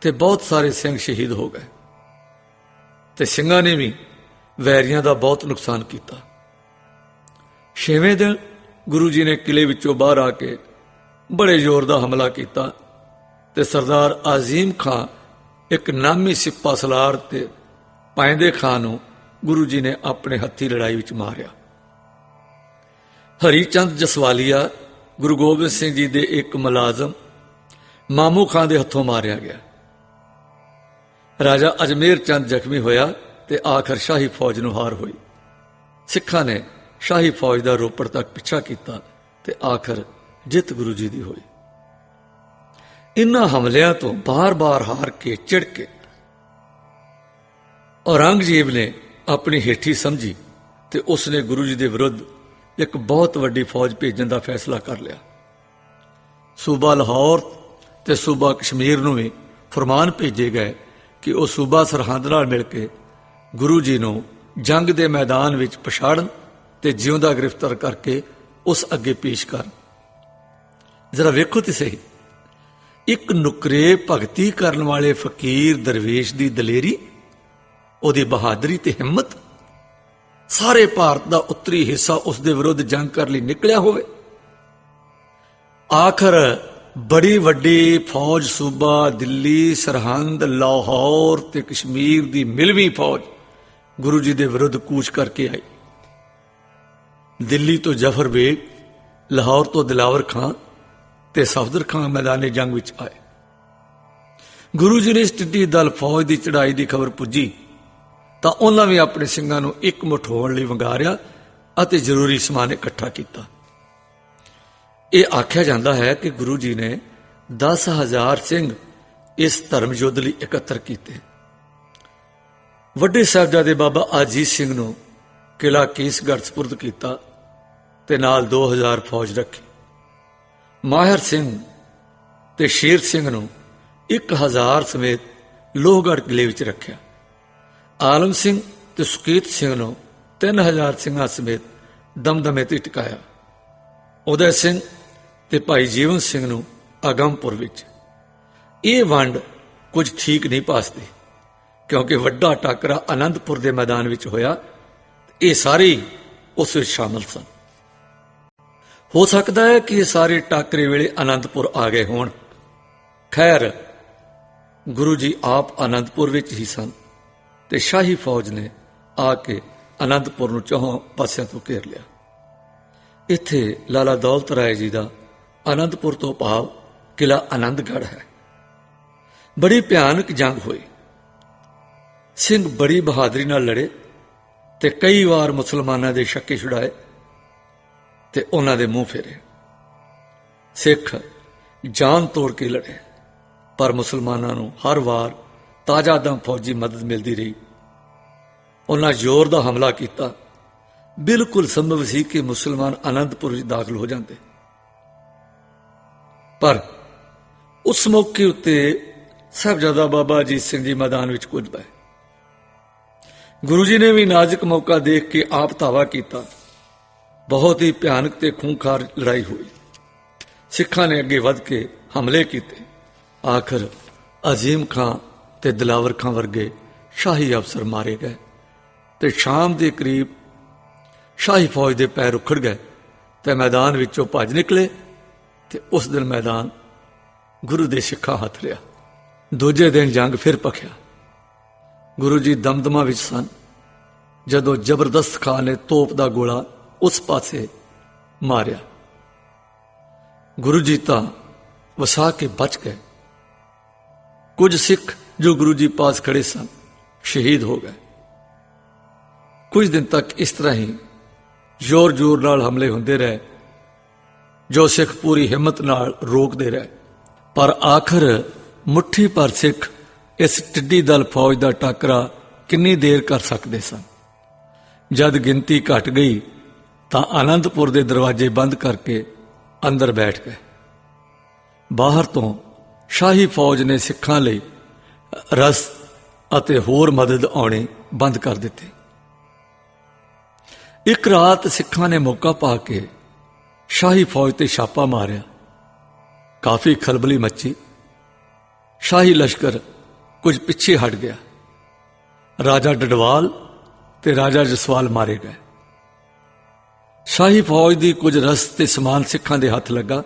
ਤੇ ਬਹੁਤ ਸਾਰੇ ਸਿੰਘ ਸ਼ਹੀਦ ਹੋ ਗਏ। ਤੇ ਸਿੰਘਾਂ ਨੇ ਵੀ ਵੈਰੀਆਂ ਦਾ ਬਹੁਤ ਨੁਕਸਾਨ ਕੀਤਾ। ਛੇਵੇਂ ਦਿਨ ਗੁਰੂ ਜੀ ਨੇ ਕਿਲੇ ਵਿੱਚੋਂ ਬਾਹਰ ਆ ਕੇ ਬੜੇ ਜ਼ੋਰ ਦਾ ਹਮਲਾ ਕੀਤਾ ਤੇ ਸਰਦਾਰ ਆਜ਼ੀਮ ਖਾਨ ਇੱਕ ਨਾਮੀ ਸਿੱਪਾ ਸਲਾਰ ਤੇ ਪਾਇੰਦੇ ਖਾਨ ਨੂੰ ਗੁਰੂ ਜੀ ਨੇ ਆਪਣੇ ਹੱਥੀ ਲੜਾਈ ਵਿੱਚ ਮਾਰਿਆ। ਹਰੀ ਚੰਦ ਜਸਵਾਲੀਆ, ਗੁਰੂ ਗੋਬਿੰਦ ਸਿੰਘ ਜੀ ਦੇ ਇੱਕ ਮੁਲਾਜ਼ਮ ਮਾਮੂ ਖਾਨ ਦੇ ਹੱਥੋਂ ਮਾਰਿਆ ਗਿਆ। ਰਾਜਾ ਅਜਮੇਰ ਚੰਦ ਜ਼ਖਮੀ ਹੋਇਆ ਤੇ ਆਖਰ ਸ਼ਾਹੀ ਫੌਜ ਨੂੰ ਹਾਰ ਹੋਈ। ਸਿੱਖਾਂ ਨੇ ਸ਼ਾਹੀ ਫੌਜ ਦਾ ਰੋਪੜ ਤੱਕ ਪਿੱਛਾ ਕੀਤਾ ਤੇ ਆਖਰ ਜਿੱਤ ਗੁਰੂ ਜੀ ਦੀ ਹੋਈ। ਇਨ੍ਹਾਂ ਹਮਲਿਆਂ ਤੋਂ ਬਾਰ-ਬਾਰ ਹਾਰ ਕੇ ਚਿੜ ਕੇ ਔਰੰਗਜ਼ੇਬ ਨੇ ਆਪਣੀ ਹੇਠੀ ਸਮਝੀ ਤੇ ਉਸ ਨੇ ਗੁਰੂ ਜੀ ਦੇ ਵਿਰੁੱਧ ਇੱਕ ਬਹੁਤ ਵੱਡੀ ਫੌਜ ਭੇਜਣ ਦਾ ਫੈਸਲਾ ਕਰ ਲਿਆ। ਸੂਬਾ ਲਾਹੌਰ ਤੇ ਸੂਬਾ ਕਸ਼ਮੀਰ ਨੂੰ ਵੀ ਫਰਮਾਨ ਭੇਜੇ ਗਏ ਕਿ ਉਹ ਸੂਬਾ ਸਰਹੰਦ ਨਾਲ ਮਿਲ ਕੇ ਗੁਰੂ ਜੀ ਨੂੰ ਜੰਗ ਦੇ ਮੈਦਾਨ ਵਿੱਚ ਪਛਾੜਨ ਤੇ ਜਿਉਂਦਾ ਗ੍ਰਿਫਤਾਰ ਕਰਕੇ ਉਸ ਅੱਗੇ ਪੇਸ਼ ਕਰਨ ਜ਼ਰਾ ਵੇਖੋ ਤੇ ਸਹੀ। ਇੱਕ ਨੁਕਰੇ ਭਗਤੀ ਕਰਨ ਵਾਲੇ ਫਕੀਰ ਦਰਵੇਸ਼ ਦੀ ਦਲੇਰੀ, ਉਹਦੀ ਬਹਾਦਰੀ ਤੇ ਹਿੰਮਤ, ਸਾਰੇ ਭਾਰਤ ਦਾ ਉੱਤਰੀ ਹਿੱਸਾ ਉਸ ਦੇ ਵਿਰੁੱਧ ਜੰਗ ਕਰਨ ਲਈ ਨਿਕਲਿਆ ਹੋਵੇ। ਆਖਰ ਬੜੀ ਵੱਡੀ ਫੌਜ ਸੂਬਾ ਦਿੱਲੀ, ਸਰਹੰਦ, ਲਾਹੌਰ ਤੇ ਕਸ਼ਮੀਰ ਦੀ ਮਿਲਵੀਂ ਫੌਜ ਗੁਰੂ ਜੀ ਦੇ ਵਿਰੁੱਧ ਕੂਚ ਕਰਕੇ ਆਈ। ਦਿੱਲੀ ਤੋਂ ਜ਼ਫਰ ਬੇਗ ਲਾਹੌਰ ਤੋਂ ਦਿਲਾਵਰ ਖਾਨ ਤੇ ਸਫਦਰ ਖਾਨ ਮੈਦਾਨੇ ਜੰਗ ਵਿੱਚ ਆਏ। ਗੁਰੂ ਜੀ ਨੇ ਇਸ ਦਲ ਫੌਜ ਦੀ ਚੜ੍ਹਾਈ ਦੀ ਖਬਰ ਪੁੱਜੀ ਤਾਂ ਉਹਨਾਂ ਵੀ ਆਪਣੇ ਸਿੰਘਾਂ ਨੂੰ ਇੱਕ ਮੁੱਠ ਹੋਣ ਲਈ ਵੰਗਾਰਿਆ ਅਤੇ ਜ਼ਰੂਰੀ ਸਮਾਨ ਇਕੱਠਾ ਕੀਤਾ। ਇਹ ਆਖਿਆ ਜਾਂਦਾ ਹੈ ਕਿ ਗੁਰੂ ਜੀ ਨੇ 10000 ਸਿੰਘ ਇਸ ਧਰਮ ਯੁੱਧ ਲਈ ਇਕੱਤਰ ਕੀਤੇ। ਵੱਡੇ ਸਾਹਿਬਜ਼ਾਦੇ ਬਾਬਾ ਅਜੀਤ ਸਿੰਘ ਨੂੰ ਕਿਲਾ ਕੇਸਗੜ੍ਹ ਸਪੁਰਦ ਕੀਤਾ ਤੇ ਨਾਲ 2000 ਫੌਜ ਰੱਖੀ। ਮਾਹਰ ਸਿੰਘ ਤੇ ਸ਼ੇਰ ਸਿੰਘ ਨੂੰ 1000 ਸਮੇਤ ਲੋਹਗੜ੍ਹ ਕਿਲੇ ਵਿੱਚ ਰੱਖਿਆ। ਆਲਮ ਸਿੰਘ ਤੇ ਸੁਕੀਤ ਸਿੰਘ ਨੂੰ 3000 ਸਿੰਘਾਂ ਸਮੇਤ ਦਮਦਮੇ ਤੇ ਟਿਕਾਇਆ। ਉਦੈ ਸਿੰਘ ਤੇ ਭਾਈ ਜੀਵਨ ਸਿੰਘ ਨੂੰ ਆਗਮਪੁਰ ਵਿੱਚ। ਇਹ ਵੰਡ ਕੁਝ ਠੀਕ ਨਹੀਂ ਪਾਸਦੀ, ਕਿਉਂਕਿ ਵੱਡਾ ਟਾਕਰਾ ਅਨੰਦਪੁਰ ਦੇ ਮੈਦਾਨ ਵਿੱਚ ਹੋਇਆ ਇਹ ਸਾਰੇ ਉਸ ਵਿੱਚ ਸ਼ਾਮਲ ਸਨ। ਹੋ ਸਕਦਾ ਹੈ ਕਿ ਇਹ ਸਾਰੇ ਟਾਕਰੇ ਵੇਲੇ ਅਨੰਦਪੁਰ ਆ ਗਏ ਹੋਣ। ਖੈਰ, ਗੁਰੂ ਜੀ ਆਪ ਅਨੰਦਪੁਰ ਵਿੱਚ ਹੀ ਸਨ ਤੇ ਸ਼ਾਹੀ ਫੌਜ ਨੇ ਆ ਕੇ ਅਨੰਦਪੁਰ ਨੂੰ ਚੌਹਾਂ ਪਾਸਿਆਂ ਤੋਂ ਘੇਰ ਲਿਆ। ਇੱਥੇ ਲਾਲਾ ਦੌਲਤ ਰਾਏ ਜੀ ਦਾ ਅਨੰਦਪੁਰ ਤੋਂ ਭਾਵ ਕਿਲਾ ਆਨੰਦਗੜ੍ਹ ਹੈ। ਬੜੀ ਭਿਆਨਕ ਜੰਗ ਹੋਈ। ਸਿੰਘ ਬੜੀ ਬਹਾਦਰੀ ਨਾਲ ਲੜੇ ਤੇ ਕਈ ਵਾਰ ਮੁਸਲਮਾਨਾਂ ਦੇ ਸ਼ੱਕੇ ਛੁਡਾਏ ਤੇ ਉਹਨਾਂ ਦੇ ਮੂੰਹ ਫੇਰੇ। ਸਿੱਖ ਜਾਨ ਤੋੜ ਕੇ ਲੜੇ, ਪਰ ਮੁਸਲਮਾਨਾਂ ਨੂੰ ਹਰ ਵਾਰ ਤਾਜ਼ਾ ਦਮ ਫੌਜੀ ਮਦਦ ਮਿਲਦੀ ਰਹੀ। ਉਹਨਾਂ ਜ਼ੋਰ ਦਾ ਹਮਲਾ ਕੀਤਾ। ਬਿਲਕੁਲ ਸੰਭਵ ਸੀ ਕਿ ਮੁਸਲਮਾਨ ਅਨੰਦਪੁਰ ਵਿੱਚ ਦਾਖਲ ਹੋ ਜਾਂਦੇ। ਪਰ ਉਸ ਮੌਕੇ ਉੱਤੇ ਸਾਹਿਬਜ਼ਾਦਾ ਬਾਬਾ ਅਜੀਤ ਸਿੰਘ ਜੀ ਮੈਦਾਨ ਵਿੱਚ ਕੁਝ ਪਏ ਗੁਰੂ ਜੀ ਨੇ ਵੀ ਨਾਜ਼ੁਕ ਮੌਕਾ ਦੇਖ ਕੇ ਆਪ ਧਾਵਾ ਕੀਤਾ। ਬਹੁਤ ਹੀ ਭਿਆਨਕ ਤੇ ਖੂੰਖਾਰ ਲੜਾਈ ਹੋਈ। ਸਿੱਖਾਂ ਨੇ ਅੱਗੇ ਵੱਧ ਕੇ ਹਮਲੇ ਕੀਤੇ। ਆਖਰ ਅਜ਼ੀਮ ਖਾਂ ਤੇ ਦਿਲਾਵਰ ਖਾਂ ਵਰਗੇ ਸ਼ਾਹੀ ਅਫਸਰ ਮਾਰੇ ਗਏ ਤੇ ਸ਼ਾਮ ਦੇ ਕਰੀਬ ਸ਼ਾਹੀ ਫੌਜ ਦੇ ਪੈਰ ਉਖੜ ਗਏ ਤੇ ਮੈਦਾਨ ਵਿੱਚੋਂ ਭੱਜ ਨਿਕਲੇ ਤੇ ਉਸ ਦਿਨ ਮੈਦਾਨ ਗੁਰੂ ਦੇ ਸਿੱਖਾਂ ਹੱਥ ਰਿਹਾ ਦੂਜੇ ਦਿਨ ਜੰਗ ਫਿਰ ਪਖਿਆ ਗੁਰੂ ਜੀ ਦਮਦਮਾ ਵਿੱਚ ਸਨ। ਜਦੋਂ ਜ਼ਬਰਦਸਤ ਖਾਨ ਨੇ ਤੋਪ ਦਾ ਗੋਲਾ ਉਸ ਪਾਸੇ ਮਾਰਿਆ। ਗੁਰੂ ਜੀ ਤਾਂ ਵਸਾ ਕੇ ਬਚ ਗਏ। ਕੁਝ ਸਿੱਖ ਜੋ ਗੁਰੂ ਜੀ ਪਾਸ ਖੜੇ ਸਨ, ਸ਼ਹੀਦ ਹੋ ਗਏ। ਕੁਝ ਦਿਨ ਤੱਕ ਇਸ ਤਰ੍ਹਾਂ ਹੀ ਜ਼ੋਰ-ਜ਼ੋਰ ਨਾਲ ਹਮਲੇ ਹੁੰਦੇ ਰਹੇ। ਜੋ ਸਿੱਖ ਪੂਰੀ ਹਿੰਮਤ ਨਾਲ ਰੋਕਦੇ ਰਹੇ। ਪਰ ਆਖਰ ਮੁੱਠੀ ਭਰ ਸਿੱਖ ਇਸ ਟਿੱਡੀ ਦਲ ਫੌਜ ਦਾ ਟਾਕਰਾ ਕਿੰਨੀ ਦੇਰ ਕਰ ਸਕਦੇ ਸਨ? ਜਦ ਗਿਣਤੀ ਘਟ ਗਈ, ਤਾਂ ਆਨੰਦਪੁਰ ਦੇ ਦਰਵਾਜ਼ੇ ਬੰਦ ਕਰਕੇ ਅੰਦਰ ਬੈਠ ਗਏ। ਬਾਹਰ ਤੋਂ ਸ਼ਾਹੀ ਫੌਜ ਨੇ ਸਿੱਖਾਂ ਲਈ ਰਸ ਅਤੇ ਹੋਰ ਮਦਦ ਆਉਣੇ ਬੰਦ ਕਰ ਦਿੱਤੇ। ਇੱਕ ਰਾਤ ਸਿੱਖਾਂ ਨੇ ਮੌਕਾ ਪਾ ਕੇ ਸ਼ਾਹੀ ਫੌਜ ਤੇ ਛਾਪਾ ਮਾਰਿਆ। ਕਾਫੀ ਖਲਬਲੀ ਮੱਚੀ। ਸ਼ਾਹੀ ਲਸ਼ਕਰ ਕੁਝ ਪਿੱਛੇ ਹਟ ਗਿਆ। ਰਾਜਾ ਡਡਵਾਲ ਤੇ ਰਾਜਾ ਜਸਵਾਲ ਮਾਰੇ ਗਏ। ਸ਼ਾਹੀ ਫੌਜ ਦੀ ਕੁਝ ਰਸ ਤੇ ਸਮਾਨ ਸਿੱਖਾਂ ਦੇ ਹੱਥ ਲੱਗਾ।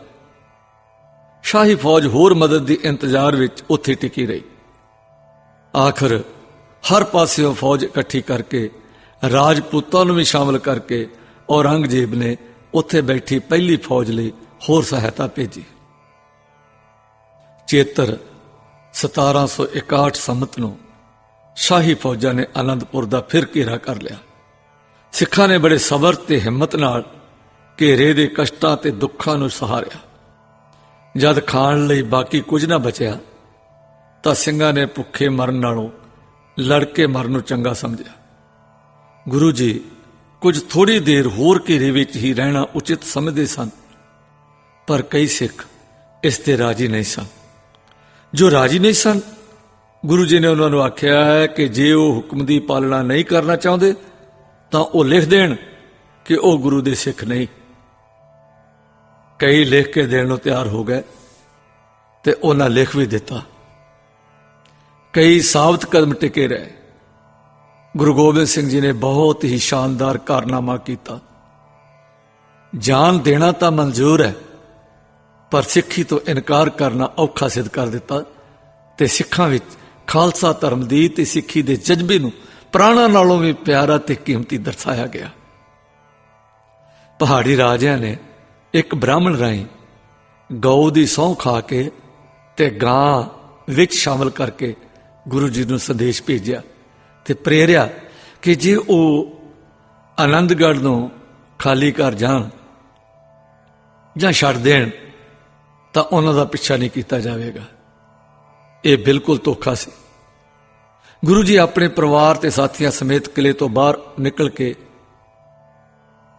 ਸ਼ਾਹੀ ਫੌਜ ਹੋਰ ਮਦਦ ਦੀ ਇੰਤਜ਼ਾਰ ਵਿੱਚ ਉੱਥੇ ਟਿਕੀ ਰਹੀ। ਆਖਰ ਹਰ ਪਾਸਿਓਂ ਫੌਜ ਇਕੱਠੀ ਕਰਕੇ ਰਾਜਪੂਤਾਂ ਨੂੰ ਵੀ ਸ਼ਾਮਲ ਕਰਕੇ ਔਰੰਗਜ਼ੇਬ ਨੇ ਉੱਥੇ ਬੈਠੀ ਪਹਿਲੀ ਫੌਜ ਲਈ ਹੋਰ ਸਹਾਇਤਾ ਭੇਜੀ। ਚੇਤਰ 1761 ਸੰਮਤ ਨੂੰ ਸ਼ਾਹੀ ਫੌਜਾਂ ਨੇ ਆਨੰਦਪੁਰ ਦਾ ਫਿਰ ਘੇਰਾ ਕਰ ਲਿਆ। ਸਿੱਖਾਂ ਨੇ ਬੜੇ ਸਬਰ ਤੇ ਹਿੰਮਤ ਨਾਲ ਘੇਰੇ ਦੇ ਕਸ਼ਟਾਂ ਤੇ ਦੁੱਖਾਂ ਨੂੰ ਸਹਾਰਿਆ। ਜਦ ਖਾਣ ਲਈ ਬਾਕੀ ਕੁਝ ਨਾ ਬਚਿਆ, ਤਾਂ ਸਿੰਘਾਂ ਨੇ ਭੁੱਖੇ ਮਰਨ ਨਾਲੋਂ ਲੜਕੇ ਮਰਨ ਨੂੰ ਚੰਗਾ ਸਮਝਿਆ। ਗੁਰੂ ਜੀ, ਕੁਝ ਥੋੜੀ ਦੇਰ ਹੋਰ ਘੇਰੇ ਵਿੱਚ ਹੀ ਰਹਿਣਾ ਉਚਿਤ ਸਮਝਦੇ ਸਨ, ਪਰ ਕਈ ਸਿੱਖ ਇਸ ਤੇ ਰਾਜੀ ਨਹੀਂ ਸਨ। ਜੋ ਰਾਜੀ ਨਹੀਂ ਸਨ। ਗੁਰੂ ਜੀ ਨੇ ਉਹਨਾਂ ਨੂੰ ਆਖਿਆ ਹੈ ਕਿ ਜੇ ਉਹ ਹੁਕਮ ਦੀ ਪਾਲਣਾ ਨਹੀਂ ਕਰਨਾ ਚਾਹੁੰਦੇ, ਤਾਂ ਉਹ ਲਿਖ ਦੇਣ ਕਿ ਉਹ ਗੁਰੂ ਦੇ ਸਿੱਖ ਨਹੀਂ। ਕਈ ਲਿਖ ਕੇ ਦੇਣ ਨੂੰ ਤਿਆਰ ਹੋ ਗਏ ਤੇ ਉਹਨਾਂ ਲਿਖ ਵੀ ਦਿੱਤਾ। ਕਈ ਸਾਬਤ ਕਦਮ ਟਿਕੇ ਰਹੇ। ਗੁਰੂ ਗੋਬਿੰਦ ਸਿੰਘ ਜੀ ਨੇ ਬਹੁਤ ਹੀ ਸ਼ਾਨਦਾਰ ਕਾਰਨਾਮਾ ਕੀਤਾ। ਜਾਨ ਦੇਣਾ ਤਾਂ ਮਨਜ਼ੂਰ ਹੈ। ਪਰ ਸਿੱਖੀ ਤੋਂ ਇਨਕਾਰ ਕਰਨਾ ਔਖਾ ਸਿੱਧ ਕਰ ਦਿੱਤਾ ਤੇ ਸਿੱਖਾਂ ਵਿੱਚ ਖਾਲਸਾ ਧਰਮ ਦੀ ਤੇ ਸਿੱਖੀ ਦੇ ਜਜ਼ਬੇ ਨੂੰ ਪ੍ਰਾਣਾ ਨਾਲੋਂ ਵੀ ਪਿਆਰਾ ਤੇ ਕੀਮਤੀ ਦਰਸਾਇਆ ਗਿਆ। ਪਹਾੜੀ ਰਾਜਿਆਂ ਨੇ ਇੱਕ ਬ੍ਰਾਹਮਣ ਰਾਹੀਂ ਗਊ ਦੀ ਸਹੁੰ ਖਾ ਕੇ ਤੇ ਗਾਂ ਵਿੱਚ ਸ਼ਾਮਲ ਕਰਕੇ ਗੁਰੂ ਜੀ ਨੂੰ ਸੰਦੇਸ਼ ਭੇਜਿਆ ਤੇ ਪ੍ਰੇਰਿਆ ਕਿ ਜੇ ਉਹ ਆਨੰਦਗੜ੍ਹ ਨੂੰ ਖਾਲੀ ਕਰ ਜਾਣ ਜਾਂ ਛੱਡ ਦੇਣ ਤਾਂ ਉਹਨਾਂ ਦਾ ਪਿੱਛਾ ਨਹੀਂ ਕੀਤਾ ਜਾਵੇਗਾ। ਇਹ ਬਿਲਕੁਲ ਧੋਖਾ ਸੀ। ਗੁਰੂ ਜੀ ਆਪਣੇ ਪਰਿਵਾਰ ਤੇ ਸਾਥੀਆਂ ਸਮੇਤ ਕਿਲੇ ਤੋਂ ਬਾਹਰ ਨਿਕਲ ਕੇ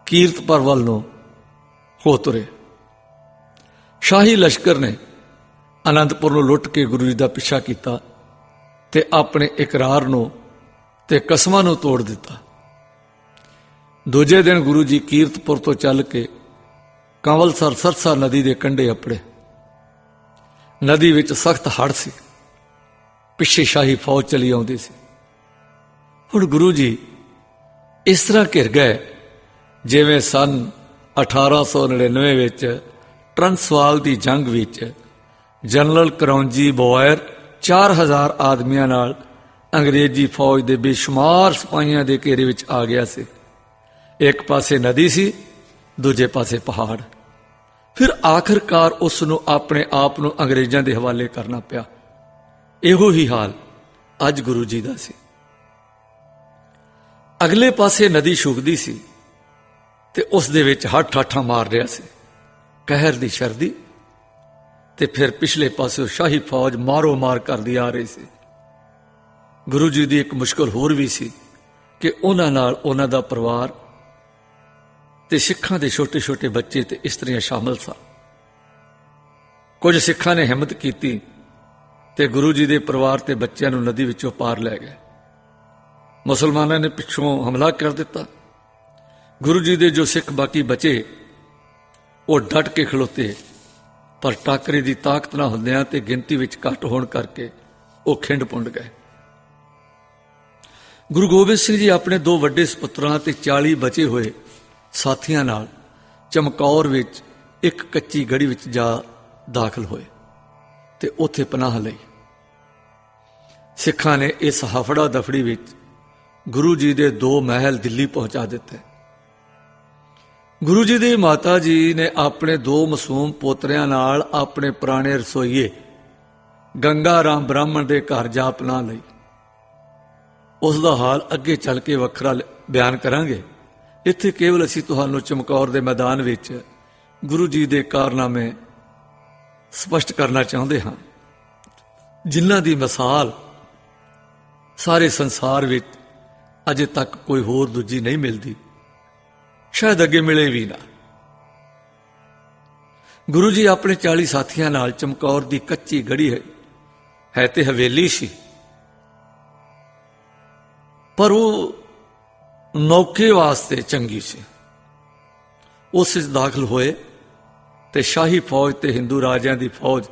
ਕੀਰਤਪੁਰ ਵੱਲ ਨੂੰ ਹੋ ਤੁਰੇ। ਸ਼ਾਹੀ ਲਸ਼ਕਰ ਨੇ ਅਨੰਦਪੁਰ ਨੂੰ ਲੁੱਟ ਕੇ ਗੁਰੂ ਜੀ ਦਾ ਪਿੱਛਾ ਕੀਤਾ ਤੇ ਆਪਣੇ ਇਕਰਾਰ ਨੂੰ ਤੇ ਕਸਮਾਂ ਨੂੰ ਤੋੜ ਦਿੱਤਾ। ਦੂਜੇ ਦਿਨ ਗੁਰੂ ਜੀ ਕੀਰਤਪੁਰ ਤੋਂ ਚੱਲ ਕੇ ਕੰਵਲਸਰ ਸਰਸਾ ਨਦੀ ਦੇ ਕੰਢੇ ਅਪੜੇ। ਨਦੀ ਵਿੱਚ ਸਖਤ ਹੜ੍ਹ ਸੀ। ਪਿੱਛੇ ਸ਼ਾਹੀ ਫੌਜ ਚਲੀ ਆਉਂਦੀ ਸੀ। ਹੁਣ ਗੁਰੂ ਜੀ ਇਸ ਤਰ੍ਹਾਂ ਘਿਰ ਗਏ, ਜਿਵੇਂ ਸਨ 1899 ਵਿੱਚ ਟ੍ਰਾਂਸਵਾਲ ਦੀ ਜੰਗ ਵਿੱਚ ਜਨਰਲ ਕਰੌਂਜੀ ਬੋਇਰ 4000 ਆਦਮੀਆਂ ਨਾਲ ਅੰਗਰੇਜ਼ੀ ਫੌਜ ਦੇ ਬੇਸ਼ੁਮਾਰ ਸਿਪਾਹੀਆਂ ਦੇ ਘੇਰੇ ਵਿੱਚ ਆ ਗਿਆ ਸੀ। ਇੱਕ ਪਾਸੇ ਨਦੀ ਸੀ, ਦੂਜੇ ਪਾਸੇ ਪਹਾੜ। ਫਿਰ ਆਖਰਕਾਰ ਉਸ ਨੂੰ ਆਪਣੇ ਆਪ ਨੂੰ ਅੰਗਰੇਜ਼ਾਂ ਦੇ ਹਵਾਲੇ ਕਰਨਾ ਪਿਆ। ਇਹੋ ਹੀ ਹਾਲ ਅੱਜ ਗੁਰੂ ਜੀ ਦਾ ਸੀ। ਅਗਲੇ ਪਾਸੇ ਨਦੀ ਸ਼ੁਕਦੀ ਸੀ ਤੇ ਉਸ ਦੇ ਵਿੱਚ ਹੱਠ ਹੱਠਾਂ ਮਾਰ ਰਿਹਾ ਸੀ। ਕਹਿਰ ਦੀ ਸ਼ਰਦੀ ਤੇ ਫਿਰ ਪਿਛਲੇ ਪਾਸੇ ਸ਼ਾਹੀ ਫੌਜ ਮਾਰੋ ਮਾਰ ਕਰਦੀ ਆ ਰਹੀ ਸੀ। ਗੁਰੂ ਜੀ ਦੀ ਇੱਕ ਮੁਸ਼ਕਲ ਹੋਰ ਵੀ ਸੀ ਕਿ ਉਹਨਾਂ ਨਾਲ ਉਹਨਾਂ ਦਾ ਪਰਿਵਾਰ ਤੇ ਸਿੱਖਾਂ ਦੇ ਛੋਟੇ-ਛੋਟੇ ਬੱਚੇ ਤੇ ਇਸਤਰੀਆਂ ਸ਼ਾਮਲ ਸਨ। ਕੁਝ ਸਿੱਖਾਂ ਨੇ ਹਿੰਮਤ ਕੀਤੀ ਤੇ ਗੁਰੂ ਜੀ ਦੇ ਪਰਿਵਾਰ ਤੇ ਬੱਚਿਆਂ ਨੂੰ ਨਦੀ ਵਿੱਚੋਂ ਪਾਰ ਲੈ ਗਏ। ਮੁਸਲਮਾਨਾਂ ਨੇ ਪਿੱਛੋਂ ਹਮਲਾ ਕਰ ਦਿੱਤਾ। ਗੁਰੂ ਜੀ ਦੇ ਜੋ ਸਿੱਖ ਬਾਕੀ ਬਚੇ, ਉਹ ਡਟ ਕੇ ਖਲੋਤੇ। ਪਰ ਟਾਕਰੇ ਦੀ ਤਾਕਤ ਨਾ ਹੁੰਦਿਆਂ ਤੇ ਗਿਣਤੀ ਵਿੱਚ ਘੱਟ ਹੋਣ ਕਰਕੇ ਉਹ ਖਿੰਡ ਪੁੰਡ ਗਏ। ਗੁਰੂ ਗੋਬਿੰਦ ਸਿੰਘ ਜੀ ਆਪਣੇ ਦੋ ਵੱਡੇ ਸੁਪੁੱਤਰਾਂ ਤੇ 40 ਬਚੇ ਹੋਏ ਸਾਥੀਆਂ ਨਾਲ ਚਮਕੌਰ ਵਿੱਚ ਇੱਕ ਕੱਚੀ ਗੜੀ ਵਿੱਚ ਜਾ ਦਾਖਲ ਹੋਏ ਤੇ ਉੱਥੇ ਪਨਾਹ ਲਈ। ਸਿੱਖਾਂ ਨੇ ਇਸ ਹਫੜਾ ਦਫੜੀ ਵਿੱਚ ਗੁਰੂ ਜੀ ਦੇ ਦੋ ਮਹਿਲ ਦਿੱਲੀ ਪਹੁੰਚਾ ਦਿੱਤੇ। ਗੁਰੂ ਜੀ ਦੀ ਮਾਤਾ ਜੀ ਨੇ ਆਪਣੇ ਦੋ ਮਾਸੂਮ ਪੋਤਰਿਆਂ ਨਾਲ ਆਪਣੇ ਪੁਰਾਣੇ ਰਸੋਈਏ ਗੰਗਾ ਰਾਮ ਬ੍ਰਾਹਮਣ ਦੇ ਘਰ ਜਾ ਪਨਾਹ ਲਈ। ਉਸ ਦਾ ਹਾਲ ਅੱਗੇ ਚੱਲ ਕੇ ਵੱਖਰਾ ਬਿਆਨ ਕਰਾਂਗੇ। ਇੱਥੇ ਕੇਵਲ ਅਸੀਂ ਤੁਹਾਨੂੰ ਚਮਕੌਰ ਦੇ ਮੈਦਾਨ ਵਿੱਚ ਗੁਰੂ ਜੀ ਦੇ ਕਾਰਨਾਮੇ ਸਪਸ਼ਟ ਕਰਨਾ ਚਾਹੁੰਦੇ ਹਾਂ। ਜਿਨ੍ਹਾਂ ਦੀ ਮਿਸਾਲ ਸਾਰੇ ਸੰਸਾਰ ਵਿੱਚ ਅਜੇ ਤੱਕ ਕੋਈ ਹੋਰ ਦੂਜੀ ਨਹੀਂ ਮਿਲਦੀ, ਸ਼ਾਇਦ ਅੱਗੇ ਮਿਲੇ ਵੀ ਨਾ। ਗੁਰੂ ਜੀ ਆਪਣੇ 40 ਸਾਥੀਆਂ ਨਾਲ ਚਮਕੌਰ ਦੀ ਕੱਚੀ ਗੜੀ ਹੈ ਹੈ ਤੇ ਹਵੇਲੀ ਸੀ। ਪਰ ਉਹ ਨੌਕੇ ਵਾਸਤੇ ਚੰਗੀ ਸੀ। ਉਸ ਵਿੱਚ ਦਾਖਲ ਹੋਏ ਤੇ ਸ਼ਾਹੀ ਫੌਜ ਤੇ ਹਿੰਦੂ ਰਾਜਿਆਂ ਦੀ ਫੌਜ,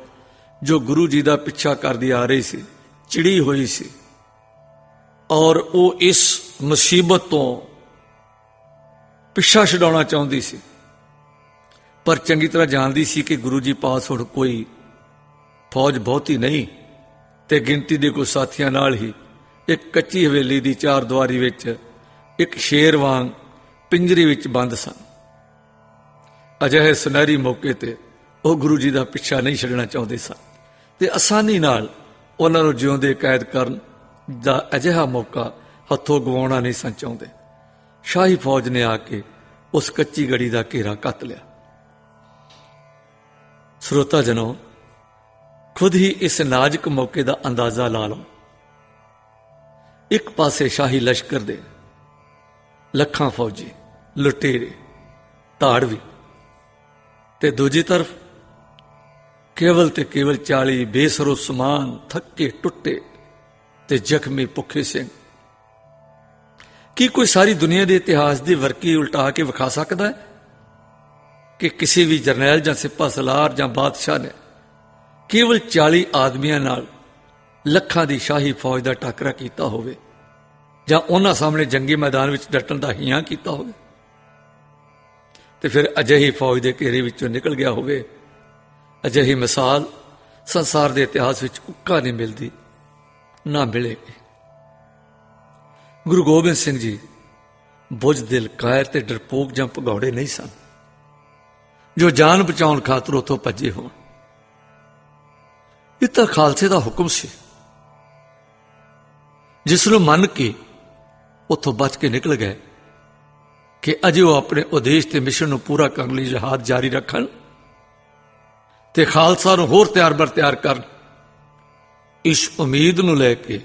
ਜੋ ਗੁਰੂ ਜੀ ਦਾ ਪਿੱਛਾ ਕਰਦੀ ਆ ਰਹੀ ਸੀ, ਚਿੜੀ ਹੋਈ ਸੀ। ਔਰ ਉਹ ਇਸ ਮੁਸੀਬਤ ਤੋਂ ਪਿੱਛਾ ਛਡਾਉਣਾ ਚਾਹੁੰਦੀ ਸੀ। ਪਰ ਚੰਗੀ ਤਰ੍ਹਾਂ ਜਾਣਦੀ ਸੀ ਕਿ ਗੁਰੂ ਜੀ ਪਾਸ ਹੁਣ ਕੋਈ ਫੌਜ ਬਹੁਤੀ ਨਹੀਂ ਤੇ ਗਿਣਤੀ ਦੇ ਕੁਝ ਸਾਥੀਆਂ ਨਾਲ ਹੀ ਇੱਕ ਕੱਚੀ ਹਵੇਲੀ ਦੀ ਚਾਰ ਦੀਵਾਰੀ ਵਿੱਚ ਇੱਕ ਸ਼ੇਰ ਵਾਂਗ ਪਿੰਜਰੇ ਵਿੱਚ ਬੰਦ ਸਨ। ਅਜਿਹੇ ਸੁਨਹਿਰੀ ਮੌਕੇ ਤੇ ਉਹ ਗੁਰੂ ਜੀ ਦਾ ਪਿੱਛਾ ਨਹੀਂ ਛੱਡਣਾ ਚਾਹੁੰਦੇ ਸਨ ਤੇ ਆਸਾਨੀ ਨਾਲ ਉਹਨਾਂ ਨੂੰ ਜਿਉਂਦੇ ਕੈਦ ਕਰਨ ਦਾ ਅਜਿਹਾ ਮੌਕਾ ਹੱਥੋਂ ਗਵਾਉਣਾ ਨਹੀਂ ਸਨ ਚਾਹੁੰਦੇ। ਸ਼ਾਹੀ ਫੌਜ ਨੇ ਆ ਕੇ ਉਸ ਕੱਚੀ ਗੜੀ ਦਾ ਘੇਰਾ ਕੱਤ ਲਿਆ। ਸਰੋਤਾ ਜਨੋ, ਖੁਦ ਹੀ ਇਸ ਨਾਜ਼ੁਕ ਮੌਕੇ ਦਾ ਅੰਦਾਜ਼ਾ ਲਾ ਲਓ। ਇੱਕ ਪਾਸੇ ਸ਼ਾਹੀ ਲਸ਼ਕਰ ਦੇ ਲੱਖਾਂ ਫੌਜੀ, ਲੁਟੇਰੇ ਧਾੜਵੀ ਤੇ ਦੂਜੀ ਤਰਫ ਕੇਵਲ ਤੇ ਕੇਵਲ 40 ਬੇਸਰੋ ਸਮਾਨ ਥੱਕੇ ਟੁੱਟੇ ਤੇ ਜ਼ਖਮੀ ਭੁੱਖੇ ਸਿੰਘ। ਕੀ ਕੋਈ ਸਾਰੀ ਦੁਨੀਆ ਦੇ ਇਤਿਹਾਸ ਦੀ ਵਰਕੀ ਉਲਟਾ ਕੇ ਵਿਖਾ ਸਕਦਾ ਹੈ? ਕਿ ਕਿਸੇ ਵੀ ਜਰਨੈਲ ਜਾਂ ਸਿਪਾਹ ਸਲਾਰ ਜਾਂ ਬਾਦਸ਼ਾਹ ਨੇ ਕੇਵਲ 40 ਆਦਮੀਆਂ ਨਾਲ ਲੱਖਾਂ ਦੀ ਸ਼ਾਹੀ ਫੌਜ ਦਾ ਟਾਕਰਾ ਕੀਤਾ ਹੋਵੇ? ਜਾਂ ਉਹਨਾਂ ਸਾਹਮਣੇ ਜੰਗੀ ਮੈਦਾਨ ਵਿੱਚ ਡਟਣ ਦਾ ਹਿਆਂ ਕੀਤਾ ਹੋਵੇ। ਤੇ ਫਿਰ ਅਜਿਹੀ ਫੌਜ ਦੇ ਘੇਰੇ ਵਿੱਚੋਂ ਨਿਕਲ ਗਿਆ ਹੋਵੇ। ਅਜਿਹੀ ਮਿਸਾਲ ਸੰਸਾਰ ਦੇ ਇਤਿਹਾਸ ਵਿੱਚ ਉੱਕਾ ਨਹੀਂ ਮਿਲਦੀ, ਨਾ ਮਿਲੇਗੀ। ਗੁਰੂ ਗੋਬਿੰਦ ਸਿੰਘ ਜੀ ਬੁੱਝ ਦਿਲ ਕਾਇਰ ਤੇ ਡਰਪੋਕ ਜਾਂ ਭਗੌੜੇ ਨਹੀਂ ਸਨ, ਜੋ ਜਾਨ ਬਚਾਉਣ ਖਾਤਰ ਉਥੋਂ ਭੱਜੇ ਹੋਣ। ਇਹ ਤਾਂ ਖਾਲਸੇ ਦਾ ਹੁਕਮ ਸੀ। ਜਿਸ ਨੂੰ ਮੰਨ ਕੇ ਉੱਥੋਂ ਬਚ ਕੇ ਨਿਕਲ ਗਏ ਕਿ ਅਜੇ ਉਹ ਆਪਣੇ ਉਦੇਸ਼ ਤੇ ਮਿਸ਼ਨ ਨੂੰ ਪੂਰਾ ਕਰਨ ਲਈ ਜਹਾਦ ਜਾਰੀ ਰੱਖਣ ਤੇ ਖਾਲਸਾ ਨੂੰ ਹੋਰ ਤਿਆਰ ਬਰ ਤਿਆਰ ਕਰਨ। ਇਸ ਉਮੀਦ ਨੂੰ ਲੈ ਕੇ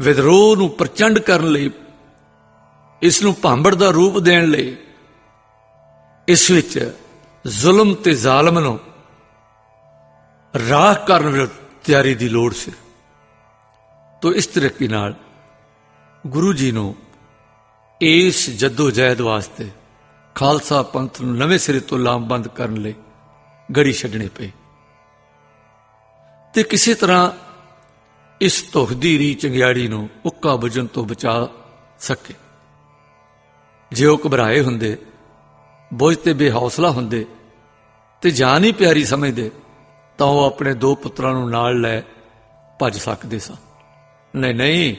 ਵਿਦਰੋਹ ਨੂੰ ਪ੍ਰਚੰਡ ਕਰਨ ਲਈ, ਇਸ ਨੂੰ ਭਾਂਬੜ ਦਾ ਰੂਪ ਦੇਣ ਲਈ, ਇਸ ਵਿੱਚ ਜ਼ੁਲਮ ਤੇ ਜ਼ਾਲਮ ਨੂੰ ਰਾਹ ਕਰਨ ਵਿੱਚ ਤਿਆਰੀ ਦੀ ਲੋੜ ਸੀ। ਤੋ ਇਸ ਤਰੀਕੇ ਨਾਲ ਗੁਰੂ ਜੀ ਨੂੰ ਇਸ ਜੱਦੋ ਜਹਿਦ ਵਾਸਤੇ ਖਾਲਸਾ ਪੰਥ ਨੂੰ ਨਵੇਂ ਸਿਰੇ ਤੋਂ ਲਾਮਬੰਦ ਕਰਨ ਲਈ ਗੜੀ ਛੱਡਣੀ ਪਏ। ਤੇ ਕਿਸੇ ਤਰ੍ਹਾਂ ਇਸ ਤੁਖਦੀ ਰੀ ਚੰਗਿਆੜੀ ਨੂੰ ਉੱਕਾ ਬੁਝਣ ਤੋਂ ਬਚਾ ਸਕੇ। ਜੇ ਉਹ ਘਬਰਾਏ ਹੁੰਦੇ, ਬੋਝ ਤੇ ਬੇਹੌਸਲਾ ਹੁੰਦੇ ਤੇ ਜਾਨ ਹੀ ਪਿਆਰੀ ਸਮਝਦੇ, ਤਾਂ ਉਹ ਆਪਣੇ ਦੋ ਪੁੱਤਰਾਂ ਨੂੰ ਨਾਲ ਲੈ ਭੱਜ ਸਕਦੇ ਸਨ। ਨਹੀਂ ਨਹੀਂ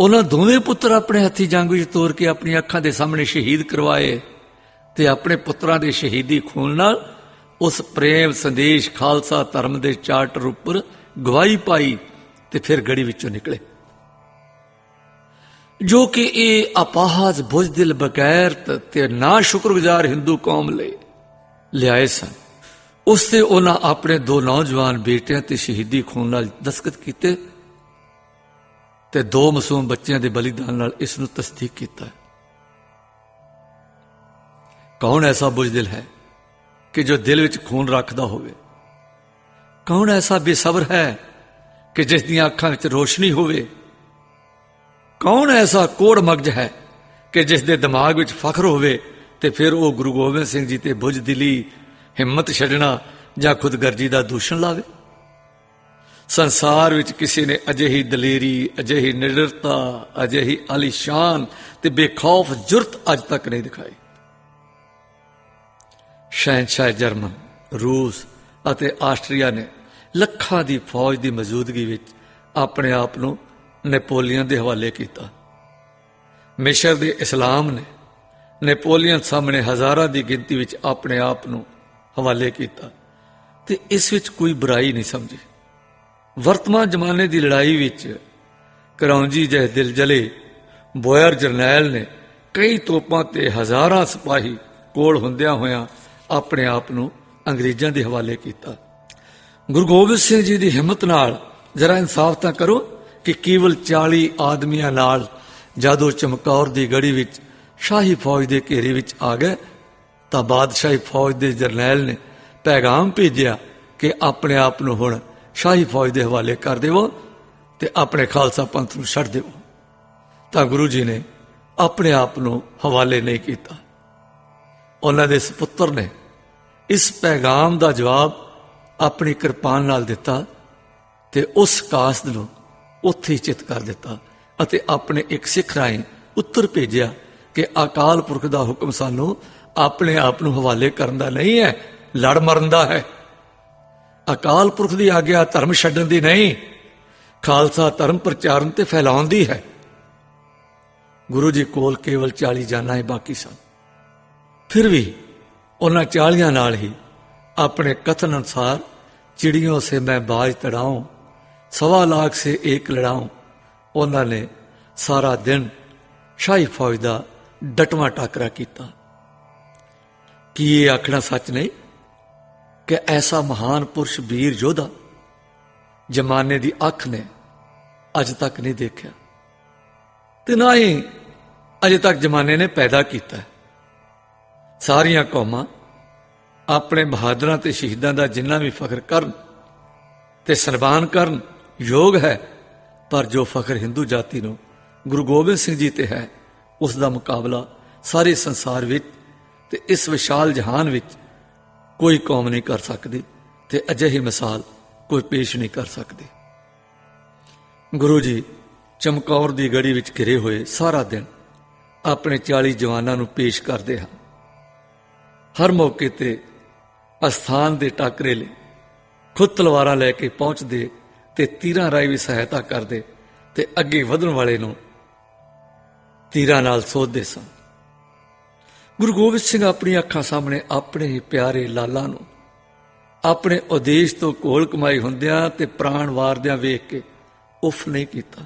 ਉਹਨਾਂ ਦੋਵੇਂ ਪੁੱਤਰ ਆਪਣੇ ਹੱਥੀ ਜੰਗ ਵਿੱਚ ਤੋਰ ਕੇ ਆਪਣੀਆਂ ਅੱਖਾਂ ਦੇ ਸਾਹਮਣੇ ਸ਼ਹੀਦ ਕਰਵਾਏ ਤੇ ਆਪਣੇ ਪੁੱਤਰਾਂ ਦੇ ਸ਼ਹੀਦੀ ਖੂਨ ਨਾਲ ਉਸ ਪ੍ਰੇਮ ਸੰਦੇਸ਼ ਖਾਲਸਾ ਧਰਮ ਦੇ ਚਾਰਟਰ ਉੱਪਰ ਗਵਾਹੀ ਪਾਈ ਤੇ ਫਿਰ ਗੜੀ ਵਿੱਚੋਂ ਨਿਕਲੇ। ਜੋ ਕਿ ਇਹ ਅਪਾਹਜ ਬੁਝਦਿਲ ਬਗੈਰਤ ਤੇ ਨਾ ਸ਼ੁਕਰਗੁਜ਼ਾਰ ਹਿੰਦੂ ਕੌਮ ਲਈ ਲਿਆਏ ਸਨ। ਉਸ ਤੇ ਉਹਨਾਂ ਆਪਣੇ ਦੋ ਨੌਜਵਾਨ ਬੇਟਿਆਂ ਤੇ ਸ਼ਹੀਦੀ ਖੂਨ ਨਾਲ ਦਸਤਖਤ ਕੀਤੇ ਤੇ ਦੋ ਮਾਸੂਮ ਬੱਚਿਆਂ ਦੇ ਬਲੀਦਾਨ ਨਾਲ ਇਸ ਨੂੰ ਤਸਦੀਕ ਕੀਤਾ ਕੌਣ ਐਸਾ ਬੁਝਦਿਲ ਹੈ ਕਿ ਜੋ ਦਿਲ ਵਿੱਚ ਖੂਨ ਰੱਖਦਾ ਹੋਵੇ? ਕੌਣ ਐਸਾ ਬੇਸਬਰ ਹੈ ਕਿ ਜਿਸ ਦੀਆਂ ਅੱਖਾਂ ਵਿੱਚ ਰੋਸ਼ਨੀ ਹੋਵੇ? ਕੌਣ ਐਸਾ ਕੋੜ ਮਗਜ ਹੈ ਕਿ ਜਿਸ ਦੇ ਦਿਮਾਗ ਵਿੱਚ ਫਖਰ ਹੋਵੇ ਤੇ ਫਿਰ ਉਹ ਗੁਰੂ ਗੋਬਿੰਦ ਸਿੰਘ ਜੀ ਤੇ ਬੁਝਦਿਲੀ ਹਿੰਮਤ ਛੱਡਣਾ ਜਾਂ ਖੁਦਗਰਜੀ ਦਾ ਦੂਸ਼ਣ ਲਾਵੇ? ਸੰਸਾਰ ਵਿੱਚ ਕਿਸੇ ਨੇ ਅਜਿਹੀ ਦਲੇਰੀ, ਅਜਿਹੀ ਨਿਡਰਤਾ, ਅਜਿਹੀ ਆਲੀਸ਼ਾਨ ਤੇ ਬੇਖੌਫ ਜੁਰਤ ਅੱਜ ਤੱਕ ਨਹੀਂ ਦਿਖਾਈ। ਸ਼ਹਿਨशाह ਜਰਮਨ, ਰੂਸ ਅਤੇ ਆਸਟਰੀਆ ਨੇ ਲੱਖਾਂ ਦੀ ਫੌਜ ਦੀ ਮੌਜੂਦਗੀ ਵਿੱਚ ਆਪਣੇ ਆਪ ਨੂੰ ਨੈਪੋਲੀਅਨ ਦੇ ਹਵਾਲੇ ਕੀਤਾ। ਮਿਸ਼ਰ ਦੇ ਇਸਲਾਮ ਨੇ ਨੈਪੋਲੀਅਨ ਸਾਹਮਣੇ ਹਜ਼ਾਰਾਂ ਦੀ ਗਿਣਤੀ ਵਿੱਚ ਆਪਣੇ ਆਪ ਨੂੰ ਹਵਾਲੇ ਕੀਤਾ ਤੇ ਇਸ ਵਿੱਚ ਕੋਈ ਬੁਰਾਈ ਨਹੀਂ ਸਮਝੀ। ਵਰਤਮਾਨ ਜ਼ਮਾਨੇ ਦੀ ਲੜਾਈ ਵਿੱਚ ਕਰੌਂਜੀ ਜਿਹੇ ਦਿਲ ਜਲੇ ਬੋਇਰ ਜਰਨੈਲ ਨੇ ਕਈ ਤੋਪਾਂ ਤੇ ਹਜ਼ਾਰਾਂ ਸਿਪਾਹੀ ਕੋਲ ਹੁੰਦਿਆਂ ਹੋਇਆਂ ਆਪਣੇ ਆਪ ਨੂੰ ਅੰਗਰੇਜ਼ਾਂ ਦੇ ਹਵਾਲੇ ਕੀਤਾ। ਗੁਰੂ ਗੋਬਿੰਦ ਸਿੰਘ ਜੀ ਦੀ ਹਿੰਮਤ ਨਾਲ ਜਰਾ ਇਨਸਾਫ ਤਾਂ ਕਰੋ ਕਿ ਕੇਵਲ 40 ਆਦਮੀਆਂ ਨਾਲ ਜਦੋਂ ਚਮਕੌਰ ਦੀ ਗੜੀ ਵਿੱਚ ਸ਼ਾਹੀ ਫੌਜ ਦੇ ਘੇਰੇ ਵਿੱਚ ਆ ਗਏ, ਤਾਂ ਬਾਦਸ਼ਾਹੀ ਫੌਜ ਦੇ ਜਰਨੈਲ ਨੇ ਪੈਗਾਮ ਭੇਜਿਆ ਕਿ ਆਪਣੇ ਆਪ ਨੂੰ ਹੁਣ ਸ਼ਾਹੀ ਫੌਜ ਦੇ ਹਵਾਲੇ ਕਰ ਦੇਵੋ ਤੇ ਆਪਣੇ ਖਾਲਸਾ ਪੰਥ ਨੂੰ ਛੱਡ ਦੇਵੋ। ਤਾਂ ਗੁਰੂ ਜੀ ਨੇ ਆਪਣੇ ਆਪ ਨੂੰ ਹਵਾਲੇ ਨਹੀਂ ਕੀਤਾ। ਉਹਨਾਂ ਦੇ ਸੁਪੁੱਤਰ ਨੇ ਇਸ ਪੈਗਾਮ ਦਾ ਜਵਾਬ ਆਪਣੀ ਕਿਰਪਾਨ ਨਾਲ ਦਿੱਤਾ ਤੇ ਉਸ ਕਾਸਦ ਨੂੰ ਉੱਥੇ ਹੀ ਚਿਤ ਕਰ ਦਿੱਤਾ ਅਤੇ ਆਪਣੇ ਇੱਕ ਸਿੱਖ ਰਾਹੀਂ ਉੱਤਰ ਭੇਜਿਆ ਕਿ ਅਕਾਲ ਪੁਰਖ ਦਾ ਹੁਕਮ ਸਾਨੂੰ ਆਪਣੇ ਆਪ ਨੂੰ ਹਵਾਲੇ ਕਰਨ ਦਾ ਨਹੀਂ ਹੈ, ਲੜ ਮਰਨ ਦਾ ਹੈ। ਅਕਾਲ ਪੁਰਖ ਦੀ ਆਗਿਆ ਧਰਮ ਛੱਡਣ ਦੀ ਨਹੀਂ, ਖਾਲਸਾ ਧਰਮ ਪ੍ਰਚਾਰਨ ਤੇ ਫੈਲਾਉਣ ਦੀ ਹੈ। ਗੁਰੂ ਜੀ ਕੋਲ ਕੇਵਲ 40 ਜਾਨਾਂ ਹੀ ਬਾਕੀ ਸਨ। ਫਿਰ ਵੀ ਉਹਨਾਂ 40 ਨਾਲ ਹੀ ਆਪਣੇ ਕਥਨ ਅਨੁਸਾਰ ਚਿੜੀਆਂ ਸੇ ਮੈਂ ਬਾਜ ਤੜਾਉਂ, ਸਵਾ ਲੱਖ ਸੇ ਇੱਕ ਲੜਾਉਂ, ਉਹਨਾਂ ਨੇ ਸਾਰਾ ਦਿਨ ਸ਼ਾਹੀ ਫੌਜ ਦਾ ਡਟਵਾ ਟਾਕਰਾ ਕੀਤਾ। ਕੀ ਇਹ ਆਖਣਾ ਸੱਚ ਨਹੀਂ? ਕਿ ਐਸਾ ਮਹਾਨ ਪੁਰਸ਼ ਵੀਰ ਯੋਧਾ ਜਮਾਨੇ ਦੀ ਅੱਖ ਨੇ ਅੱਜ ਤੱਕ ਨਹੀਂ ਦੇਖਿਆ। ਤੇ ਨਾ ਹੀ ਅਜੇ ਤੱਕ ਜਮਾਨੇ ਨੇ ਪੈਦਾ ਕੀਤਾ ਸਾਰੀਆਂ ਕੌਮਾਂ ਆਪਣੇ ਬਹਾਦਰਾਂ ਤੇ ਸ਼ਹੀਦਾਂ ਦਾ ਜਿੰਨਾ ਵੀ ਫਖਰ ਕਰਨ ਤੇ ਸਨਮਾਨ ਕਰਨ ਯੋਗ ਹੈ, ਪਰ ਜੋ ਫਖਰ ਹਿੰਦੂ ਜਾਤੀ ਨੂੰ ਗੁਰੂ ਗੋਬਿੰਦ ਸਿੰਘ ਜੀ ਤੇ ਹੈ, ਉਸ ਦਾ ਮੁਕਾਬਲਾ ਸਾਰੇ ਸੰਸਾਰ ਵਿੱਚ ਤੇ ਇਸ ਵਿਸ਼ਾਲ ਜਹਾਨ ਵਿੱਚ ਕੋਈ ਕੌਮ ਨਹੀਂ ਕਰ ਸਕਦੀ ਤੇ ਅਜਿਹੀ ਮਿਸਾਲ ਕੋਈ ਪੇਸ਼ ਨਹੀਂ ਕਰ ਸਕਦੀ। ਗੁਰੂ ਜੀ ਚਮਕੌਰ ਦੀ ਗੜੀ ਵਿੱਚ ਘਿਰੇ ਹੋਏ ਸਾਰਾ ਦਿਨ ਆਪਣੇ 40 ਜਵਾਨਾਂ ਨੂੰ ਪੇਸ਼ ਕਰਦੇ ਹਨ। ਹਰ ਮੌਕੇ ਤੇ ਅਸਥਾਨ ਦੇ ਟਾਕਰੇ ਲਈ ਖੁਦ ਤਲਵਾਰਾਂ ਲੈ ਕੇ ਪਹੁੰਚਦੇ ਤੇ ਤੀਰਾਂ ਰਾਈ ਵੀ ਸਹਾਇਤਾ ਕਰਦੇ ਤੇ ਅੱਗੇ ਵਧਣ ਵਾਲੇ ਨੂੰ ਤੀਰਾਂ ਨਾਲ ਸੋਧਦੇ ਸਨ। ਗੁਰੂ ਗੋਬਿੰਦ ਸਿੰਘ ਆਪਣੀ ਅੱਖਾਂ ਸਾਹਮਣੇ ਆਪਣੇ ਹੀ ਪਿਆਰੇ ਲਾਲਾ ਨੂੰ, ਆਪਣੇ ਉਦੇਸ਼ ਤੋਂ ਕੋਲ ਕਮਾਈ ਹੁੰਦਿਆਂ ਤੇ ਪ੍ਰਾਣ ਵਾਰਦਿਆਂ ਵੇਖ ਕੇ ਉਫ ਨਹੀਂ ਕੀਤਾ।